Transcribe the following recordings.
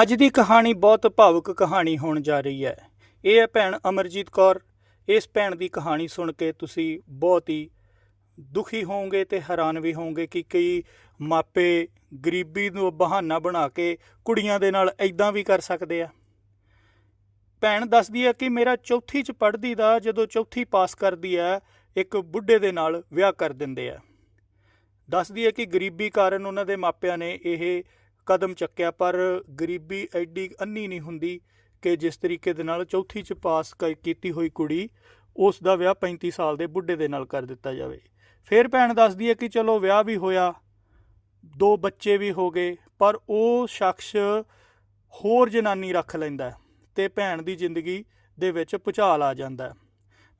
ਅੱਜ ਦੀ ਕਹਾਣੀ ਬਹੁਤ ਭਾਵੁਕ ਕਹਾਣੀ ਹੋਣ ਜਾ ਰਹੀ ਹੈ। ਇਹ ਹੈ ਭੈਣ ਅਮਰਜੀਤ ਕੌਰ। ਇਸ ਭੈਣ ਦੀ ਕਹਾਣੀ ਸੁਣ ਕੇ ਤੁਸੀਂ ਬਹੁਤ ਹੀ ਦੁਖੀ ਹੋਵੋਗੇ ਤੇ ਹੈਰਾਨ ਵੀ ਹੋਵੋਗੇ ਕਿ ਕਈ ਮਾਪੇ ਗਰੀਬੀ ਨੂੰ ਬਹਾਨਾ ਬਣਾ ਕੇ ਕੁੜੀਆਂ ਦੇ ਨਾਲ ਐਦਾਂ ਵੀ ਕਰ ਸਕਦੇ ਆ। ਭੈਣ ਦੱਸਦੀ ਹੈ ਕਿ ਮੇਰਾ ਚੌਥੀ ਚ ਪੜ੍ਹਦੀ ਦਾ ਜਦੋਂ ਚੌਥੀ ਪਾਸ ਕਰਦੀ ਹੈ, ਇੱਕ ਬੁੱਢੇ ਦੇ ਨਾਲ ਵਿਆਹ ਕਰ ਦਿੰਦੇ ਆ। ਦੱਸਦੀ ਹੈ ਕਿ ਗਰੀਬੀ ਕਾਰਨ ਉਹਨਾਂ ਦੇ ਮਾਪਿਆਂ ਨੇ ਇਹ ਕਦਮ ਚੱਕਿਆ, ਪਰ ਗਰੀਬੀ ਐਡੀ ਅੰਨੀ ਨਹੀਂ ਹੁੰਦੀ ਕਿ ਜਿਸ ਤਰੀਕੇ ਦੇ ਨਾਲ ਚੌਥੀ ਚ ਪਾਸ ਕ- ਕੀਤੀ ਹੋਈ ਕੁੜੀ ਉਸ ਦਾ ਵਿਆਹ 35 ਸਾਲ ਦੇ ਬੁੱਢੇ ਦੇ ਨਾਲ ਕਰ ਦਿੱਤਾ ਜਾਵੇ। ਫਿਰ ਭੈਣ ਦੱਸਦੀ ਹੈ ਕਿ ਚਲੋ ਵਿਆਹ ਵੀ ਹੋਇਆ, ਦੋ ਬੱਚੇ ਵੀ ਹੋ ਗਏ, ਪਰ ਉਹ ਸ਼ਖਸ ਹੋਰ ਜਨਾਨੀ ਰੱਖ ਲੈਂਦਾ ਹੈ ਤੇ ਭੈਣ ਦੀ ਜ਼ਿੰਦਗੀ ਦੇ ਵਿੱਚ ਭੁਚਾਲ ਆ ਜਾਂਦਾ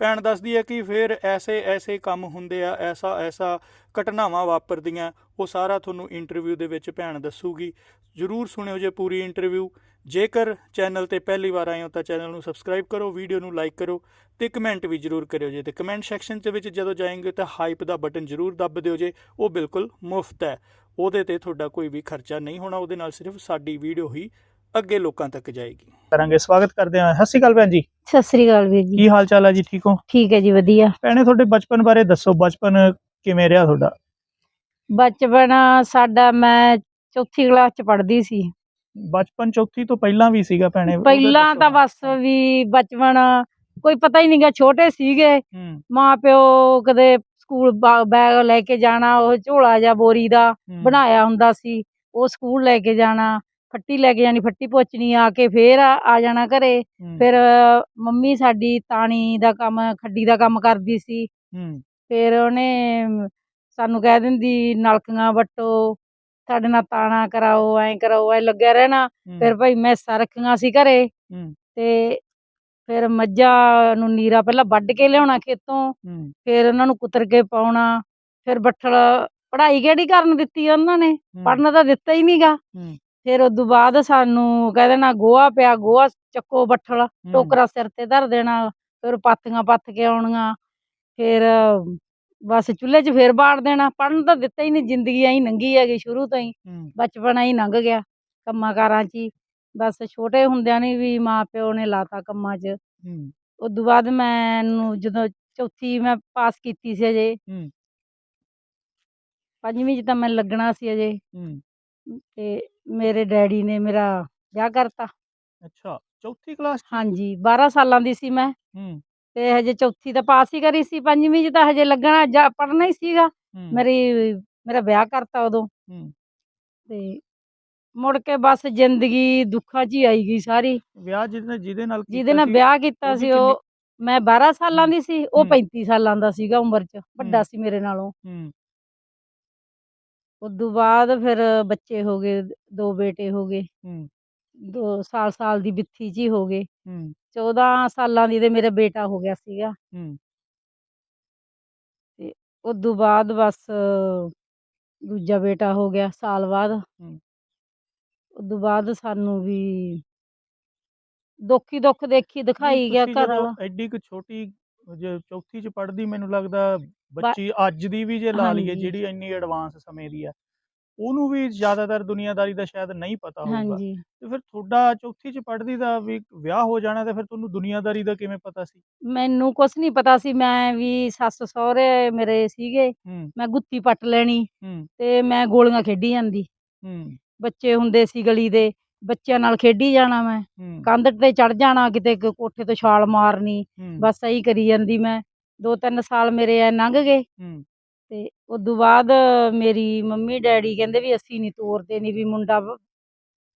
ਭੈਣ ਦੱਸਦੀ ਹੈ ਕਿ ਫਿਰ ਐਸੇ ਐਸੇ ਕੰਮ ਹੁੰਦੇ ਆ, ਐਸਾ ਐਸਾ ਘਟਨਾਵਾਂ ਵਾਪਰਦੀਆਂ, ਉਹ ਸਾਰਾ ਤੁਹਾਨੂੰ ਇੰਟਰਵਿਊ ਦੇ ਵਿੱਚ ਭੈਣ ਦੱਸੂਗੀ। ਜਰੂਰ ਸੁਣਿਓ ਜੇ ਪੂਰੀ ਇੰਟਰਵਿਊ ਜੇਕਰ ਚੈਨਲ ਤੇ ਪਹਿਲੀ ਵਾਰ ਆਏ ਹੋ ਤਾਂ ਚੈਨਲ ਨੂੰ ਸਬਸਕ੍ਰਾਈਬ ਕਰੋ ਵੀਡੀਓ ਨੂੰ ਲਾਈਕ ਕਰੋ ਤੇ ਕਮੈਂਟ ਵੀ ਜਰੂਰ ਕਰਿਓ ਜੇ। ਤੇ ਕਮੈਂਟ ਸੈਕਸ਼ਨ ਦੇ ਵਿੱਚ ਜਦੋਂ ਜਾਏਂਗੇ ਤਾਂ ਹਾਈਪ ਦਾ ਬਟਨ ਜਰੂਰ ਦੱਬ ਦਿਓ ਜੇ, ਉਹ ਬਿਲਕੁਲ ਮੁਫਤ ਹੈ। ਉਹਦੇ ਤੇ ਤੁਹਾਡਾ ਕੋਈ ਵੀ ਖਰਚਾ ਨਹੀਂ ਹੋਣਾ, ਉਹਦੇ ਨਾਲ ਸਿਰਫ ਸਾਡੀ ਵੀਡੀਓ ਹੀ ਅੱਗੇ ਲੋਕਾਂ ਤੱਕ ਜਾਏਗੀ। ਕਰਾਂਗੇ। ਸਵਾਗਤ ਕਰਦੇ ਹਾਂ। ਸਤਿ ਸ਼੍ਰੀ ਅਕਾਲ ਭੈਣ ਜੀ। ਸਤਿ ਸ੍ਰੀ ਅਕਾਲ ਵੀਰ ਜੀ। ਕੀ ਹਾਲ ਚਾਲ ਹੈ ਜੀ? ਠੀਕ ਹੋ? ਠੀਕ ਹੈ ਜੀ ਵਧੀਆ। ਭੈਣੇ ਤੁਹਾਡੇ ਬਚਪਨ ਬਾਰੇ ਦੱਸੋ। ਬਚਪਨ ਕਿਵੇਂ ਰਿਹਾ ਤੁਹਾਡਾ? ਬਚਪਨ ਸਾਡਾ ਮੈਂ ਚੌਥੀ ਕਲਾਸ ਚ ਪੜ੍ਹਦੀ ਸੀ। ਬਚਪਨ ਚੌਥੀ ਤੋਂ ਪਹਿਲਾਂ ਵੀ ਸੀਗਾ ਭੈਣੇ। ਪਹਿਲਾਂ। ਤਾਂ ਬਸ ਵੀ ਬਚਪਨ ਕੋਈ ਪਤਾ ਹੀ ਨਹੀਂਗਾ ਛੋਟੇ ਸੀਗੇ। ਮਾਂ ਪਿਓ ਕਦੇ ਸਕੂਲ ਬੈਗ ਲੈ ਕੇ ਜਾਣਾ ਉਹ ਝੋਲਾ ਜਾਂ ਬੋਰੀ ਦਾ ਬਣਾਇਆ ਹੁੰਦਾ ਸੀ। ਉਹ ਸਕੂਲ ਲੈ ਕੇ ਜਾਣਾ। ਫੱਟੀ ਲੈ ਕੇ ਜਾਣੀ ਫੱਟੀ ਪੋਚਣੀ ਆ ਕੇ ਫੇਰ ਆ ਜਾਣਾ ਘਰੇ। ਫਿਰ ਮੰਮੀ ਸਾਡੀ ਤਾਣੀ ਦਾ ਕੰਮ ਖੱਡੀ ਦਾ ਕੰਮ ਕਰਦੀ ਸੀ। ਫਿਰ ਉਹਨੇ ਸਾਨੂੰ ਕਹਿ ਦਿੰਦੀ ਨਲਕੀਆਂ ਵੱਟੋ ਸਾਡੇ ਨਾਲ ਤਾਣਾ ਕਰਾਓ ਐਂ ਕਰਾਓ ਐ ਲੱਗਿਆ ਰਹਿਣਾ। ਫਿਰ ਭਾਈ ਮੈਸਾਂ ਰੱਖੀਆਂ ਸੀ ਘਰੇ। ਤੇ ਫਿਰ ਮੱਝਾਂ ਨੂੰ ਨੀਰਾ ਪਹਿਲਾਂ ਵੱਢ ਕੇ ਲਿਆਉਣਾ ਖੇਤੋਂ। ਫਿਰ ਉਹਨਾਂ ਨੂੰ ਕੁਤਰ ਕੇ ਪਾਉਣਾ। ਫਿਰ ਬੱਠਲ ਪੜ੍ਹਾਈ ਕਿਹੜੀ ਕਰਨ ਦਿੱਤੀ ਉਹਨਾਂ ਨੇ? ਪੜਨ ਤਾਂ ਦਿੱਤਾ ਹੀ ਨਹੀਂਗਾ ਫਿਰ ਉਦੋਂ ਬਾਅਦ ਸਾਨੂੰ ਕਹਿ ਦੇਣਾ ਗੋਹਾ ਪਿਆ ਗੋਹਾ ਚੱਕੋ ਬੱਠਲ ਟੋਕਰਾ ਸਿਰ ਤੇ ਧਰ ਦੇਣਾ ਫਿਰ ਪਾਥੀਆਂ ਪੱਥ ਕੇ ਆਉਣੀਆਂ ਫਿਰ ਬਸ ਚੁੱਲ੍ਹੇ 'ਚ ਫੇਰ ਬਾੜ ਦੇਣਾ। ਪੜਨ ਤਾਂ ਦਿੱਤਾ ਹੀ ਨਹੀਂ ਜ਼ਿੰਦਗੀ ਐਂ ਲੰਘੀ ਹੈਗੀ ਸ਼ੁਰੂ ਤੋਂ ਹੀ। ਬਚਪਨ ਐਂ ਲੰਘ ਗਿਆ ਕੰਮਾਂ ਕਾਰਾਂ 'ਚ ਹੀ। ਬਸ ਛੋਟੇ ਹੁੰਦਿਆਂ ਨੇ ਵੀ ਮਾਂ ਪਿਓ ਨੇ ਲਾਤਾ ਕੰਮਾਂ 'ਚ। ਉਦੋਂ ਬਾਅਦ ਮੈਨੂੰ ਜਦੋਂ ਚੌਥੀ ਮੈਂ ਪਾਸ ਕੀਤੀ ਸੀ ਅਜੇ। ਪੰਜਵੀਂ 'ਚ ਤਾਂ ਮੈਂ ਲੱਗਣਾ ਸੀ ਅਜੇ। ਤੇ ਮੇਰੇ ਡੈਡੀ ਨੇ ਮੇਰਾ ਵਿਆਹ ਕਰਤਾ। ਅੱਛਾ ਚੌਥੀ ਕਲਾਸ? ਹਾਂਜੀ 12 ਸਾਲਾਂ ਦੀ ਸੀ ਮੈਂ। ਹੂੰ, ਤੇ ਹਜੇ ਚੌਥੀ ਤਾਂ ਪਾਸ ਹੀ ਕਰੀ ਸੀ ਪੰਜਵੀਂ 'ਚ ਤਾਂ ਹਜੇ ਲੱਗਣਾ ਜਾਂ ਪੜਨਾ ਹੀ ਸੀਗਾ। ਮੇਰੀ ਮੇਰਾ ਵਿਆਹ ਕਰਤਾ ਉਦੋਂ। ਹੂੰ। ਤੇ ਮੁੜ ਕੇ ਬਸ ਜ਼ਿੰਦਗੀ ਦੁੱਖਾਂ 'ਚ ਹੀ ਆਈ ਗਈ ਸਾਰੀ। ਵਿਆਹ ਜਿਹਦੇ ਜਿਹਦੇ ਨਾਲ ਜਿਹਦੇ ਨਾਲ ਵਿਆਹ ਕੀਤਾ ਸੀ ਉਹ ਮੈਂ 12 ਸਾਲਾਂ ਦੀ ਸੀ ਉਹ ਹੂੰ। 35 ਸਾਲਾਂ ਦਾ ਸੀਗਾ ਉਮਰ 'ਚ ਵੱਡਾ। ਸੀ ਮੇਰੇ ਨਾਲੋਂ। ਹੂੰ, ਉਦੋਂ ਬਾਅਦ ਫਿਰ ਬੱਚੇ ਹੋ ਗਏ ਦੋ ਬੇਟੇ ਹੋ ਗਏ। ਹੂੰ, ਦੋ ਸਾਲ ਸਾਲ ਦੀ ਬਿੱਥੀ 'ਚ ਹੀ ਗਏ। ਹੂੰ, 14 ਸਾਲਾਂ ਦੀ ਤੇ ਮੇਰਾ ਬੇਟਾ ਹੋ ਗਿਆ ਸੀਗਾ। ਹੂੰ, ਉਦੋਂ ਬਾਅਦ ਬਸ ਦੂਜਾ ਬੇਟਾ ਹੋ ਗਿਆ ਸਾਲ ਬਾਅਦ। ਹੂੰ। ਉਦੋਂ ਬਾਅਦ ਸਾਨੂੰ ਵੀ ਦੁੱਖ ਦੁੱਖ ਦੇਖੀ ਦਿਖਾਈ ਗਿਆ ਘਰ। ਵਾਲਾ ਐਡੀ ਕੁ ਛੋਟੀ ਜੇ ਚੌਥੀ ਚ ਪੜਦੀ ਮੈਨੂੰ ਲੱਗਦਾ ਬੱਚੀ ਅੱਜ ਦੀ ਵੀ ਜੇ ਲਾ ਲਈਏ। ਜਿਹੜੀ ਇੰਨੀ ਐਡਵਾਂਸ ਸਮੇਂ ਦੀ ਆ ਉਹਨੂੰ ਵੀ ਜ਼ਿਆਦਾਤਰ ਦੁਨੀਆਦਾਰੀ ਦਾ ਸ਼ਾਇਦ ਨਹੀਂ ਪਤਾ ਹੋਊਗਾ। ਤੇ ਫਿਰ ਤੁਹਾਡਾ ਚੌਥੀ ਚ ਪੜਦੀ ਦਾ ਵੀ ਵਿਆਹ ਹੋ ਜਾਣਾ ਤੇ ਫਿਰ ਤੁਹਾਨੂੰ ਦੁਨੀਆਦਾਰੀ ਦਾ ਕਿਵੇਂ ਪਤਾ ਸੀ? ਮੈਨੂੰ ਕੁਛ ਨਹੀਂ ਪਤਾ ਸੀ ਮੈਂ ਵੀ ਸੱਸ ਸਹੁਰੇ ਮੇਰੇ ਸੀਗੇ ਮੈਂ ਗੁੱਤੀ ਪੱਟ ਲੈਣੀ ਤੇ ਮੈਂ ਗੋਲੀਆਂ ਖੇਡੀ ਜਾਂਦੀ। ਬੱਚੇ ਹੁੰਦੇ ਸੀ ਗਲੀ ਦੇ ਬੱਚਿਆਂ ਨਾਲ ਖੇਡੀ ਜਾਣਾ ਮੈਂ। ਕੰਧ ਤੇ ਚੜ ਜਾਣਾ ਕਿਤੇ ਕੋਠੇ ਤੋਂ ਛਾਲ ਮਾਰਨੀ ਬਸ ਇਹੀ ਕਰੀ ਜਾਂਦੀ ਮੈਂ। ਦੋ ਤਿੰਨ ਸਾਲ ਮੇਰੇ ਐ ਲੰਘ ਗਏ। ਹੂੰ। ਤੇ ਉਦੋਂ ਬਾਅਦ ਮੇਰੀ ਮੰਮੀ ਡੈਡੀ ਕਹਿੰਦੇ ਵੀ ਅਸੀਂ ਨਹੀਂ ਤੋਰਦੇ ਨਹੀਂ ਵੀ ਮੁੰਡਾ ਵ-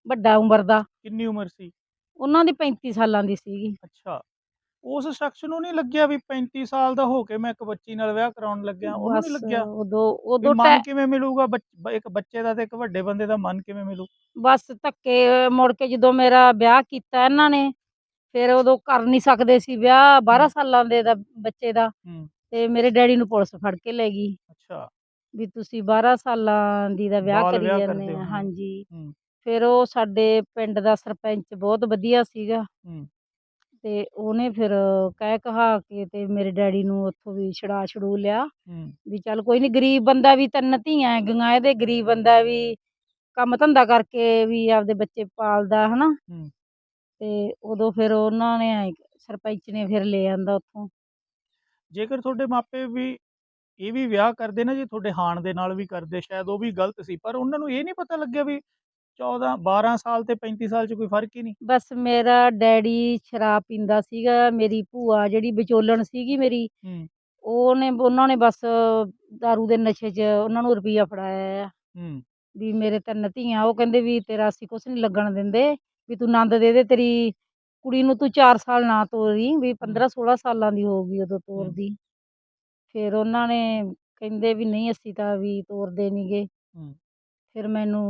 ਵੱਡਾ ਉਮਰ ਦਾ। ਕਿੰਨੀ ਉਮਰ ਸੀ? ਉਹਨਾਂ ਦੀ 35 ਸਾਲਾਂ ਦੀ ਸੀਗੀ। ਅੱਛਾ। ਉਸ ਸ਼ਖਸ ਨੂੰ ਨਹੀਂ ਲੱਗਿਆ ਵੀ 35 ਸਾਲ ਦਾ ਹੋ ਕੇ ਮੈਂ ਇੱਕ ਬੱਚੀ ਨਾਲ ਵਿਆਹ ਕਰਾਉਣ ਲੱਗਿਆ? ਉਹਨੂੰ ਨਹੀਂ ਬਸ ਲੱਗਿਆ? ਉਦੋਂ ਵੀ ਉਦੋਂ ਮਨ ਟੈ- ਕਿਵੇਂ ਮਿਲੂਗਾ ਬੱਚ- ਬ- ਇੱਕ ਬੱਚੇ ਦਾ ਤੇ ਇੱਕ ਵੱਡੇ ਬੰਦੇ ਦਾ ਮਨ ਕਿਵੇਂ ਮਿਲੂ? ਬਸ ਧੱਕੇ ਮੁੜ ਕੇ ਜਦੋਂ ਮੇਰਾ ਵਿਆਹ ਕੀਤਾ ਇਹਨਾਂ ਨੇ ਫਿਰ ਉਦੋਂ ਕਰ ਨਹੀਂ ਸਕਦੇ ਸੀ ਵਿਆਹ 12 ਹੂੰ। ਸਾਲਾਂ ਦੇ ਦਾ ਬੱਚੇ ਦਾ ਹੂੰ। ਤੇ ਮੇਰੇ ਡੈਡੀ ਨੂੰ ਪੁਲਿਸ ਫੜ ਕੇ ਲੈ ਗਈ। ਅੱਛਾ। ਵੀ ਤੁਸੀਂ 12 ਸਾਲਾਂ ਦੀ ਦਾ ਵਿਆਹ ਬਾਲ ਕਰੀ ਵਿਆਹ ਜਾਂਦੇ ਕਰਦੇ ਆ ਹੋ। ਹਾਂਜੀ। ਹੂੰ। ਫਿਰ ਉਹ ਸਾਡੇ ਪਿੰਡ ਦਾ ਸਰਪੰਚ ਬਹੁਤ ਵਧੀਆ ਸੀਗਾ। ਹੂੰ। ਤੇ ਉਹਨੇ ਫਿਰ ਕਹਿ ਕਹਾ ਕੇ ਤੇ ਮੇਰੇ ਡੈਡੀ ਨੂੰ ਉੱਥੋਂ ਵੀ ਛੜਾ ਛੜੂ ਲਿਆ। ਹੂੰ। ਵੀ ਚੱਲ ਕੋਈ ਨਹੀਂ ਗਰੀਬ ਬੰਦਾ ਵੀ ਤਿੰਨ ਧੀਆਂ ਹੈਗੀਆਂ ਇਹਦੇ ਗਰੀਬ ਬੰਦਾ ਵੀ ਕੰਮ ਧੰਦਾ ਕਰਕੇ ਵੀ ਆਪਦੇ ਬੱਚੇ ਪਾਲਦਾ ਹਨਾ। ਹੂੰ। ਤੇ ਉਦੋਂ ਫਿਰ ਉਹਨਾਂ ਨੇ ਐਂ ਸਰਪੰਚ ਨੇ ਫਿਰ ਲੈ ਆਂਦਾ ਉੱਥੋਂ। ਜੇਕਰ ਤੁਹਾਡੇ ਮਾਪੇ ਵੀ ਇਹ ਵੀ ਵਿਆਹ ਕਰਦੇ ਨਾ ਜੇ ਤੁਹਾਡੇ ਹਾਣ ਦੇ ਨਾਲ ਵੀ ਕਰਦੇ ਸ਼ਾਇਦ ਉਹ ਵੀ ਗਲਤ ਸੀ ਪਰ ਉਹਨਾਂ ਨੂੰ ਇਹ ਨਹੀਂ ਪਤਾ ਲੱਗਿਆ ਵੀ 14 12 ਸਾਲ ਤੇ 35 ਸਾਲ 'ਚ ਕੋਈ ਫ਼ਰਕ ਹੀ ਨਹੀਂ। ਬਸ ਮੇਰਾ ਡੈਡੀ ਸ਼ਰਾਬ ਪੀਂਦਾ ਸੀਗਾ ਮੇਰੀ ਭੂਆ ਜਿਹੜੀ ਵਿਚੋਲਣ ਸੀਗੀ ਮੇਰੀ ਹੂੰ। ਉਹਨੇ ਉਹਨਾਂ ਨੇ ਬਸ दारू ਦੇ ਨਸ਼ੇ 'ਚ ਉਹਨਾਂ ਨੂੰ ਰੁਪਈਆ ਫੜਾਇਆ ਆ। ਹੂੰ। ਵੀ ਮੇਰੇ ਤਿੰਨ ਧੀਆਂ ਉਹ ਕਹਿੰਦੇ ਵੀ ਤੇਰਾ ਅਸੀਂ ਕੁਛ ਨਹੀਂ ਲੱਗਣ ਦਿੰਦੇ। ਵੀ ਤੂੰ ਨੰਦ ਦੇ ਦੇ ਤੇਰੀ ਕੁੜੀ ਨੂੰ ਤੂੰ 4 ਸਾਲ ਨਾ ਤੋਰੀ ਵੀ 15 16 ਸਾਲਾਂ ਦੀ ਹੋਊਗੀ ਉਦੋਂ ਤੋਰਦੀ। ਫਿਰ ਉਹਨਾਂ ਨੇ ਕਹਿੰਦੇ ਵੀ ਨਹੀਂ ਅਸੀਂ ਤਾਂ ਵੀ ਤੋਰਦੇ ਨਹੀਂਗੇ ਫਿਰ ਮੈਨੂੰ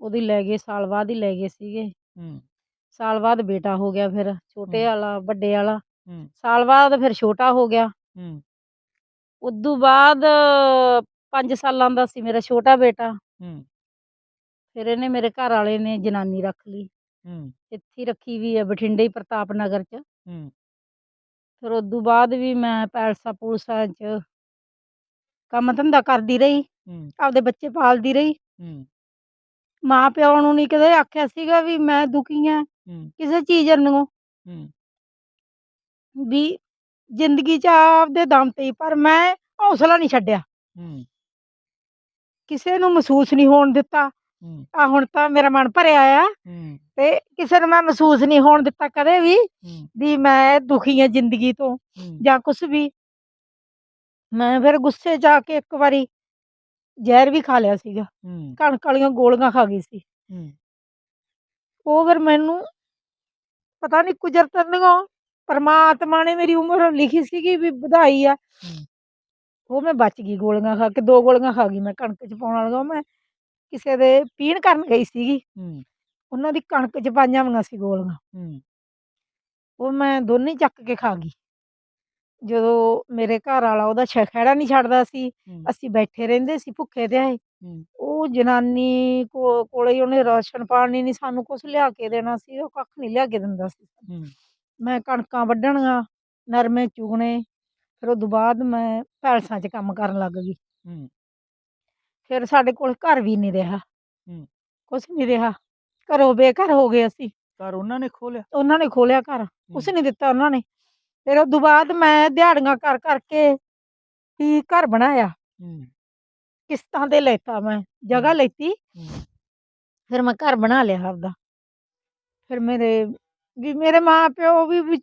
ਉਹਦੀ ਲੈ ਗਏ ਸਾਲ ਬਾਅਦ ਹੀ ਲੈ ਗਏ ਸੀਗੇ। ਸਾਲ ਬਾਅਦ ਬੇਟਾ ਹੋ ਗਿਆ ਫਿਰ ਛੋਟੇ। ਵਾਲਾ ਵੱਡੇ ਵਾਲਾ। ਸਾਲ ਬਾਅਦ ਫਿਰ ਛੋਟਾ ਹੋ ਗਿਆ। ਉਦੋਂ ਬਾਅਦ 5 ਸਾਲਾਂ ਦਾ ਸੀ ਮੇਰਾ ਛੋਟਾ ਬੇਟਾ। ਫਿਰ ਇਹਨੇ ਮੇਰੇ ਘਰ ਵਾਲੇ ਨੇ ਜਨਾਨੀ ਰੱਖ ਲਈ। ਹੂੰ। ਇੱਥੇ ਹੀ ਰੱਖੀ ਵੀ ਹੈ ਬਠਿੰਡੇ ਹੀ ਪ੍ਰਤਾਪ ਨਗਰ 'ਚ। ਹੂੰ। ਫਿਰ ਉਦੋਂ ਬਾਅਦ ਵੀ ਮੈਂ ਪੈਲਸਾਂ ਪੁਲਸਾਂ 'ਚ ਕੰਮ ਧੰਦਾ ਕਰਦੀ ਰਹੀ। ਹੂੰ। ਆਪਦੇ ਬੱਚੇ ਪਾਲਦੀ ਰਹੀ। ਹੂੰ। ਮਾਂ ਪਿਓ ਨੂੰ ਨਹੀਂ ਕਦੇ ਆਖਿਆ ਸੀਗਾ ਵੀ ਮੈਂ ਦੁਖੀ ਆ ਹੂੰ। ਕਿਸੇ ਚੀਜ਼ ਨੂੰ ਹੂੰ। ਵੀ ਜ਼ਿੰਦਗੀ 'ਚ ਆਪਦੇ ਦਮ ਤੇ ਹੀ ਪਰ ਮੈਂ ਹੌਸਲਾ ਨਹੀਂ ਛੱਡਿਆ। ਹੂੰ। ਕਿਸੇ ਨੂੰ ਮਹਿਸੂਸ ਨਹੀਂ ਹੋਣ ਦਿੱਤਾ। ਆ ਹੁਣ ਤਾਂ ਮੇਰਾ ਮਨ ਭਰਿਆ ਆ ਤੇ ਕਿਸੇ ਨੂੰ ਮੈਂ ਮਹਿਸੂਸ ਨਹੀਂ ਹੋਣ ਦਿੱਤਾ ਕਦੇ ਵੀ ਵੀ ਮੈਂ ਦੁਖੀ ਆ ਜ਼ਿੰਦਗੀ ਤੋਂ ਜਾਂ ਕੁਛ ਵੀ। ਮੈਂ ਫਿਰ ਗੁੱਸੇ ਆ ਕੇ ਇੱਕ ਵਾਰੀ ਜ਼ਹਿਰ ਵੀ ਖਾ ਲਿਆ ਸੀਗਾ। ਕਣਕ ਵਾਲੀਆਂ ਗੋਲੀਆਂ ਖਾ ਗਈ ਸੀ। ਉਹ ਫਿਰ ਮੈਨੂੰ ਪਤਾ ਨਹੀਂ ਕੁਦਰਤ ਨੂੰ ਪਰਮਾਤਮਾ ਨੇ ਮੇਰੀ ਉਮਰ ਲਿਖੀ ਸੀਗੀ ਵੀ ਵਧਾਈ ਆ। ਉਹ ਮੈਂ ਬਚ ਗਈ ਗੋਲੀਆਂ ਖਾ ਕੇ ਦੋ ਗੋਲੀਆਂ ਖਾ ਗਈ ਮੈਂ ਕਣਕ 'ਚ ਪਾਉਣ ਉਹ ਮੈਂ ਕਿਸੇ ਦੇ ਪੀਣ ਕਰਨ ਗਈ ਸੀਗੀ। ਹੂੰ। ਉਹਨਾਂ ਦੀ ਕਣਕ 'ਚ ਪਾਈਆਂ ਹੋਈਆਂ ਸੀ ਗੋਲੀਆਂ। ਹੂੰ। ਉਹ ਮੈਂ ਦੋਨੇ ਚੱਕ ਕੇ ਖਾ ਗਈ। ਜਦੋਂ ਮੇਰੇ ਘਰ ਵਾਲਾ ਉਹਦਾ ਖਹਿੜਾ ਨਹੀਂ ਛੱਡਦਾ ਸੀ ਹੂੰ। ਅਸੀਂ ਬੈਠੇ ਰਹਿੰਦੇ ਸੀ ਭੁੱਖੇ ਤੇ ਆਏ। ਹੂੰ। ਉਹ ਜਨਾਨੀ ਕੋ ਕੋਲੇ ਹੀ ਉਹਨੇ ਰਾਸ਼ਨ ਪਾਣੀ ਨਹੀਂ ਸਾਨੂੰ ਕੁਛ ਲਿਆ ਕੇ ਦੇਣਾ ਸੀ ਉਹ ਕੱਖ ਨਹੀਂ ਲਿਆ ਕੇ ਦਿੰਦਾ ਸੀ। ਹੂੰ। ਮੈਂ ਕਣਕਾਂ ਵੱਢਣੀਆਂ ਨਰਮੇ ਚੁਗਣੇ ਫਿਰ ਉਦੋਂ ਬਾਅਦ ਮੈਂ ਪੈਲਸਾਂ 'ਚ ਕੰਮ ਕਰਨ ਲੱਗ ਗਈ। ਹੂੰ। ਫਿਰ ਸਾਡੇ ਕੋਲ ਘਰ ਵੀ ਨਹੀਂ ਰਿਹਾ। ਹੂੰ। ਕੁਛ ਨਹੀਂ ਰਿਹਾ। ਘਰੋਂ ਬੇਘਰ ਹੋ ਗਏ ਅਸੀਂ। ਘਰ ਉਹਨਾਂ ਨੇ ਖੋਲਿਆ? ਉਹਨਾਂ ਨੇ ਖੋਲਿਆ ਘਰ। ਕੁਛ ਨਹੀਂ ਦਿੱਤਾ ਉਹਨਾਂ ਨੇ। ਫਿਰ ਉਦੋਂ ਬਾਅਦ ਮੈਂ ਦਿਹਾੜੀਆਂ ਕਰ ਕਰਕੇ ਹੀ ਘਰ ਬਣਾਇਆ। ਹੂੰ। ਕਿਸ਼ਤਾਂ ਤੇ ਲੈਤਾ ਮੈਂ ਜਗ੍ਹਾ। ਲੈਤੀ। ਹੂੰ। ਫਿਰ ਮੈਂ ਘਰ ਬਣਾ ਲਿਆ ਆਪਦਾ। ਫਿਰ ਮੇਰੇ ਵੀ ਮੇਰੇ ਮਾਂ ਪਿਓ ਵੀ ਵੀ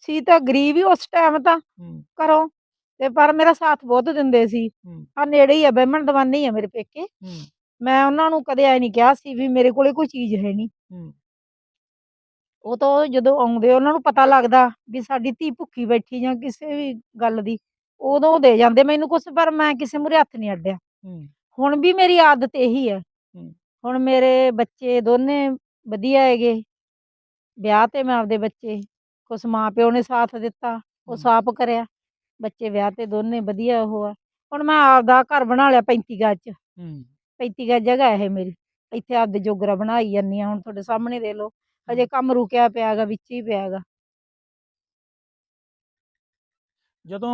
ਸੀ ਤਾਂ ਗਰੀਬ ਹੀ ਉਸ ਟਾਈਮ ਤਾਂ ਹੂੰ। ਘਰੋਂ। ਤੇ ਪਰ ਮੇਰਾ ਸਾਥ ਬਹੁਤ ਦਿੰਦੇ ਸੀ। ਆ ਨੇੜੇ ਹੀ ਆ ਬਹਿਮਣ ਦਵਾਨੀ ਹੀ ਆ ਮੇਰੇ ਪੇਕੇ। ਮੈਂ ਉਹਨਾਂ ਨੂੰ ਕਦੇ ਐ ਨਹੀਂ ਕਿਹਾ ਸੀ ਵੀ ਮੇਰੇ ਕੋਲੇ ਕੋਈ ਚੀਜ਼ ਹੈ ਨਹੀਂ। ਉਹ ਤਾਂ ਉਹ ਜਦੋਂ ਆਉਂਦੇ ਉਹਨਾਂ ਨੂੰ ਪਤਾ ਲੱਗਦਾ ਵੀ ਸਾਡੀ ਧੀ ਭੁੱਖੀ ਬੈਠੀ ਜਾਂ ਕਿਸੇ ਵੀ ਗੱਲ ਦੀ ਉਦੋਂ ਉਹ ਦੇ ਜਾਂਦੇ ਮੈਨੂੰ ਕੁਛ ਪਰ ਮੈਂ ਕਿਸੇ ਮੂਹਰੇ ਹੱਥ ਨਹੀਂ ਅੱਡਿਆ। ਹੁਣ ਵੀ ਮੇਰੀ ਆਦਤ ਇਹੀ ਹੈ। ਹੁਣ ਮੇਰੇ ਬੱਚੇ ਦੋਨੇ ਵਧੀਆ ਹੈਗੇ। ਵਿਆਹ ਤੇ ਮੈਂ ਆਪਦੇ ਬੱਚੇ ਕੁਛ ਮਾਂ ਪਿਓ ਨੇ ਸਾਥ ਦਿੱਤਾ ਕੁਛ ਹੂੰ। ਆਪ ਕਰਿਆ। ਬੱਚੇ ਵਿਆਹ ਤੇ ਦੋਨੇ ਵਧੀਆ ਉਹ ਆ। ਹੁਣ ਮੈਂ ਆਪਦਾ ਘਰ ਬਣਾ ਲਿਆ 35 ਗਜ ਚ। ਹੂੰ। 35 ਗਜ ਜਗ੍ਹਾ ਇਹ ਮੇਰੀ। ਇੱਥੇ ਆਪਦੇ ਜੋਗਰਾ ਬਣਾਈ ਜਾਂਦੀ ਆ ਹੁਣ ਤੁਹਾਡੇ ਸਾਹਮਣੇ ਦੇ ਲਓ। ਹਜੇ ਕੰਮ ਰੁਕਿਆ ਪਿਆ ਹੈਗਾ ਵਿੱਚ ਹੀ ਪਿਆ ਹੈਗਾ ਜਦੋਂ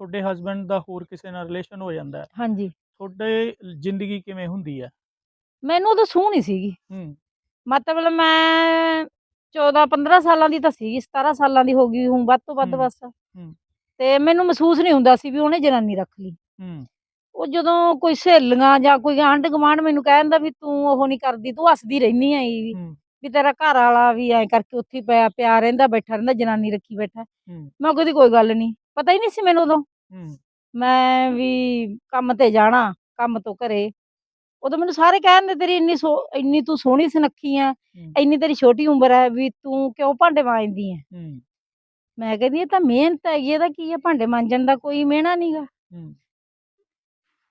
ਤੁਹਾਡੇ ਹਸਬੰਡ ਦਾ ਹੋਰ ਕਿਸੇ ਨਾਲ ਰਿਲੇਸ਼ਨ ਹੋ ਜਾਂਦਾ ਹੈ ਹਾਂਜੀ। ਤੁਹਾਡੇ ਜ਼ਿੰਦਗੀ ਕਿਵੇਂ ਹੁੰਦੀ ਹੈ? ਮੈਨੂੰ ਉਦੋਂ ਸੂਹ ਨਹੀਂ ਸੀਗੀ। ਹੂੰ। ਮਤਲਬ ਮੈਂ 14 15 ਸਾਲਾਂ ਦੀ ਤਾਂ ਸੀਗੀ 17 ਸਾਲਾਂ ਦੀ ਹੋ ਗਈ ਹੂੰ ਵੱਧ ਤੋਂ ਵੱਧ ਬਸ। ਤੇ ਮੈਨੂੰ ਮਹਿਸੂਸ ਨਹੀਂ ਹੁੰਦਾ ਸੀ ਵੀ ਉਹਨੇ ਜਨਾਨੀ ਰੱਖ ਲਈ। ਉਹ ਜਦੋਂ ਕੋਈ ਸਹੇਲੀਆਂ ਜਾਂ ਕੋਈ ਆਂਢ ਗੁਆਂਢ ਮੈਨੂੰ ਕਹਿ ਦਿੰਦਾ ਵੀ ਤੂੰ ਉਹ ਨਹੀਂ ਕਰਦੀ ਤੂੰ ਹੱਸਦੀ ਰਹਿਨੀ ਆ ਵੀ ਵੀ ਤੇਰਾ ਘਰ ਵਾਲਾ ਵੀ ਐ ਕਰਕੇ ਉੱਥੇ ਪਿਆ ਪਿਆ ਰਹਿੰਦਾ ਬੈਠਾ ਰਹਿੰਦਾ ਜਨਾਨੀ ਰੱਖੀ ਬੈਠਾ। ਮੈਂ ਕਹਦੀ ਕੋਈ ਗੱਲ ਨਹੀਂ ਪਤਾ ਹੀ ਨਹੀਂ ਸੀ ਮੈਨੂੰ ਉਦੋਂ। ਮੈਂ ਵੀ ਕੰਮ ਤੇ ਜਾਣਾ ਕੰਮ ਤੋਂ ਘਰੇ। ਉਦੋਂ ਮੈਨੂੰ ਸਾਰੇ ਕਹਿੰਦੇ ਤੇਰੀ ਇੰਨੀ ਸੋ ਇੰਨੀ ਤੂੰ ਸੋਹਣੀ ਸੁਨੱਖੀ ਆ। ਇੰਨੀ ਤੇਰੀ ਛੋਟੀ ਉਮਰ ਹੈ ਵੀ ਤੂੰ ਕਿਉਂ ਭਾਂਡੇ ਮਾਂਜਦੀ ਆ ਮੈਂ ਕਹਿੰਦੀ ਇਹ ਤਾਂ ਮਿਹਨਤ ਹੈਗੀ ਇਹਦਾ ਕੀ ਹੈ ਭਾਂਡੇ ਮਾਂਜਣ ਦਾ ਕੋਈ ਮਿਹਣਾ ਨਹੀਂਗਾ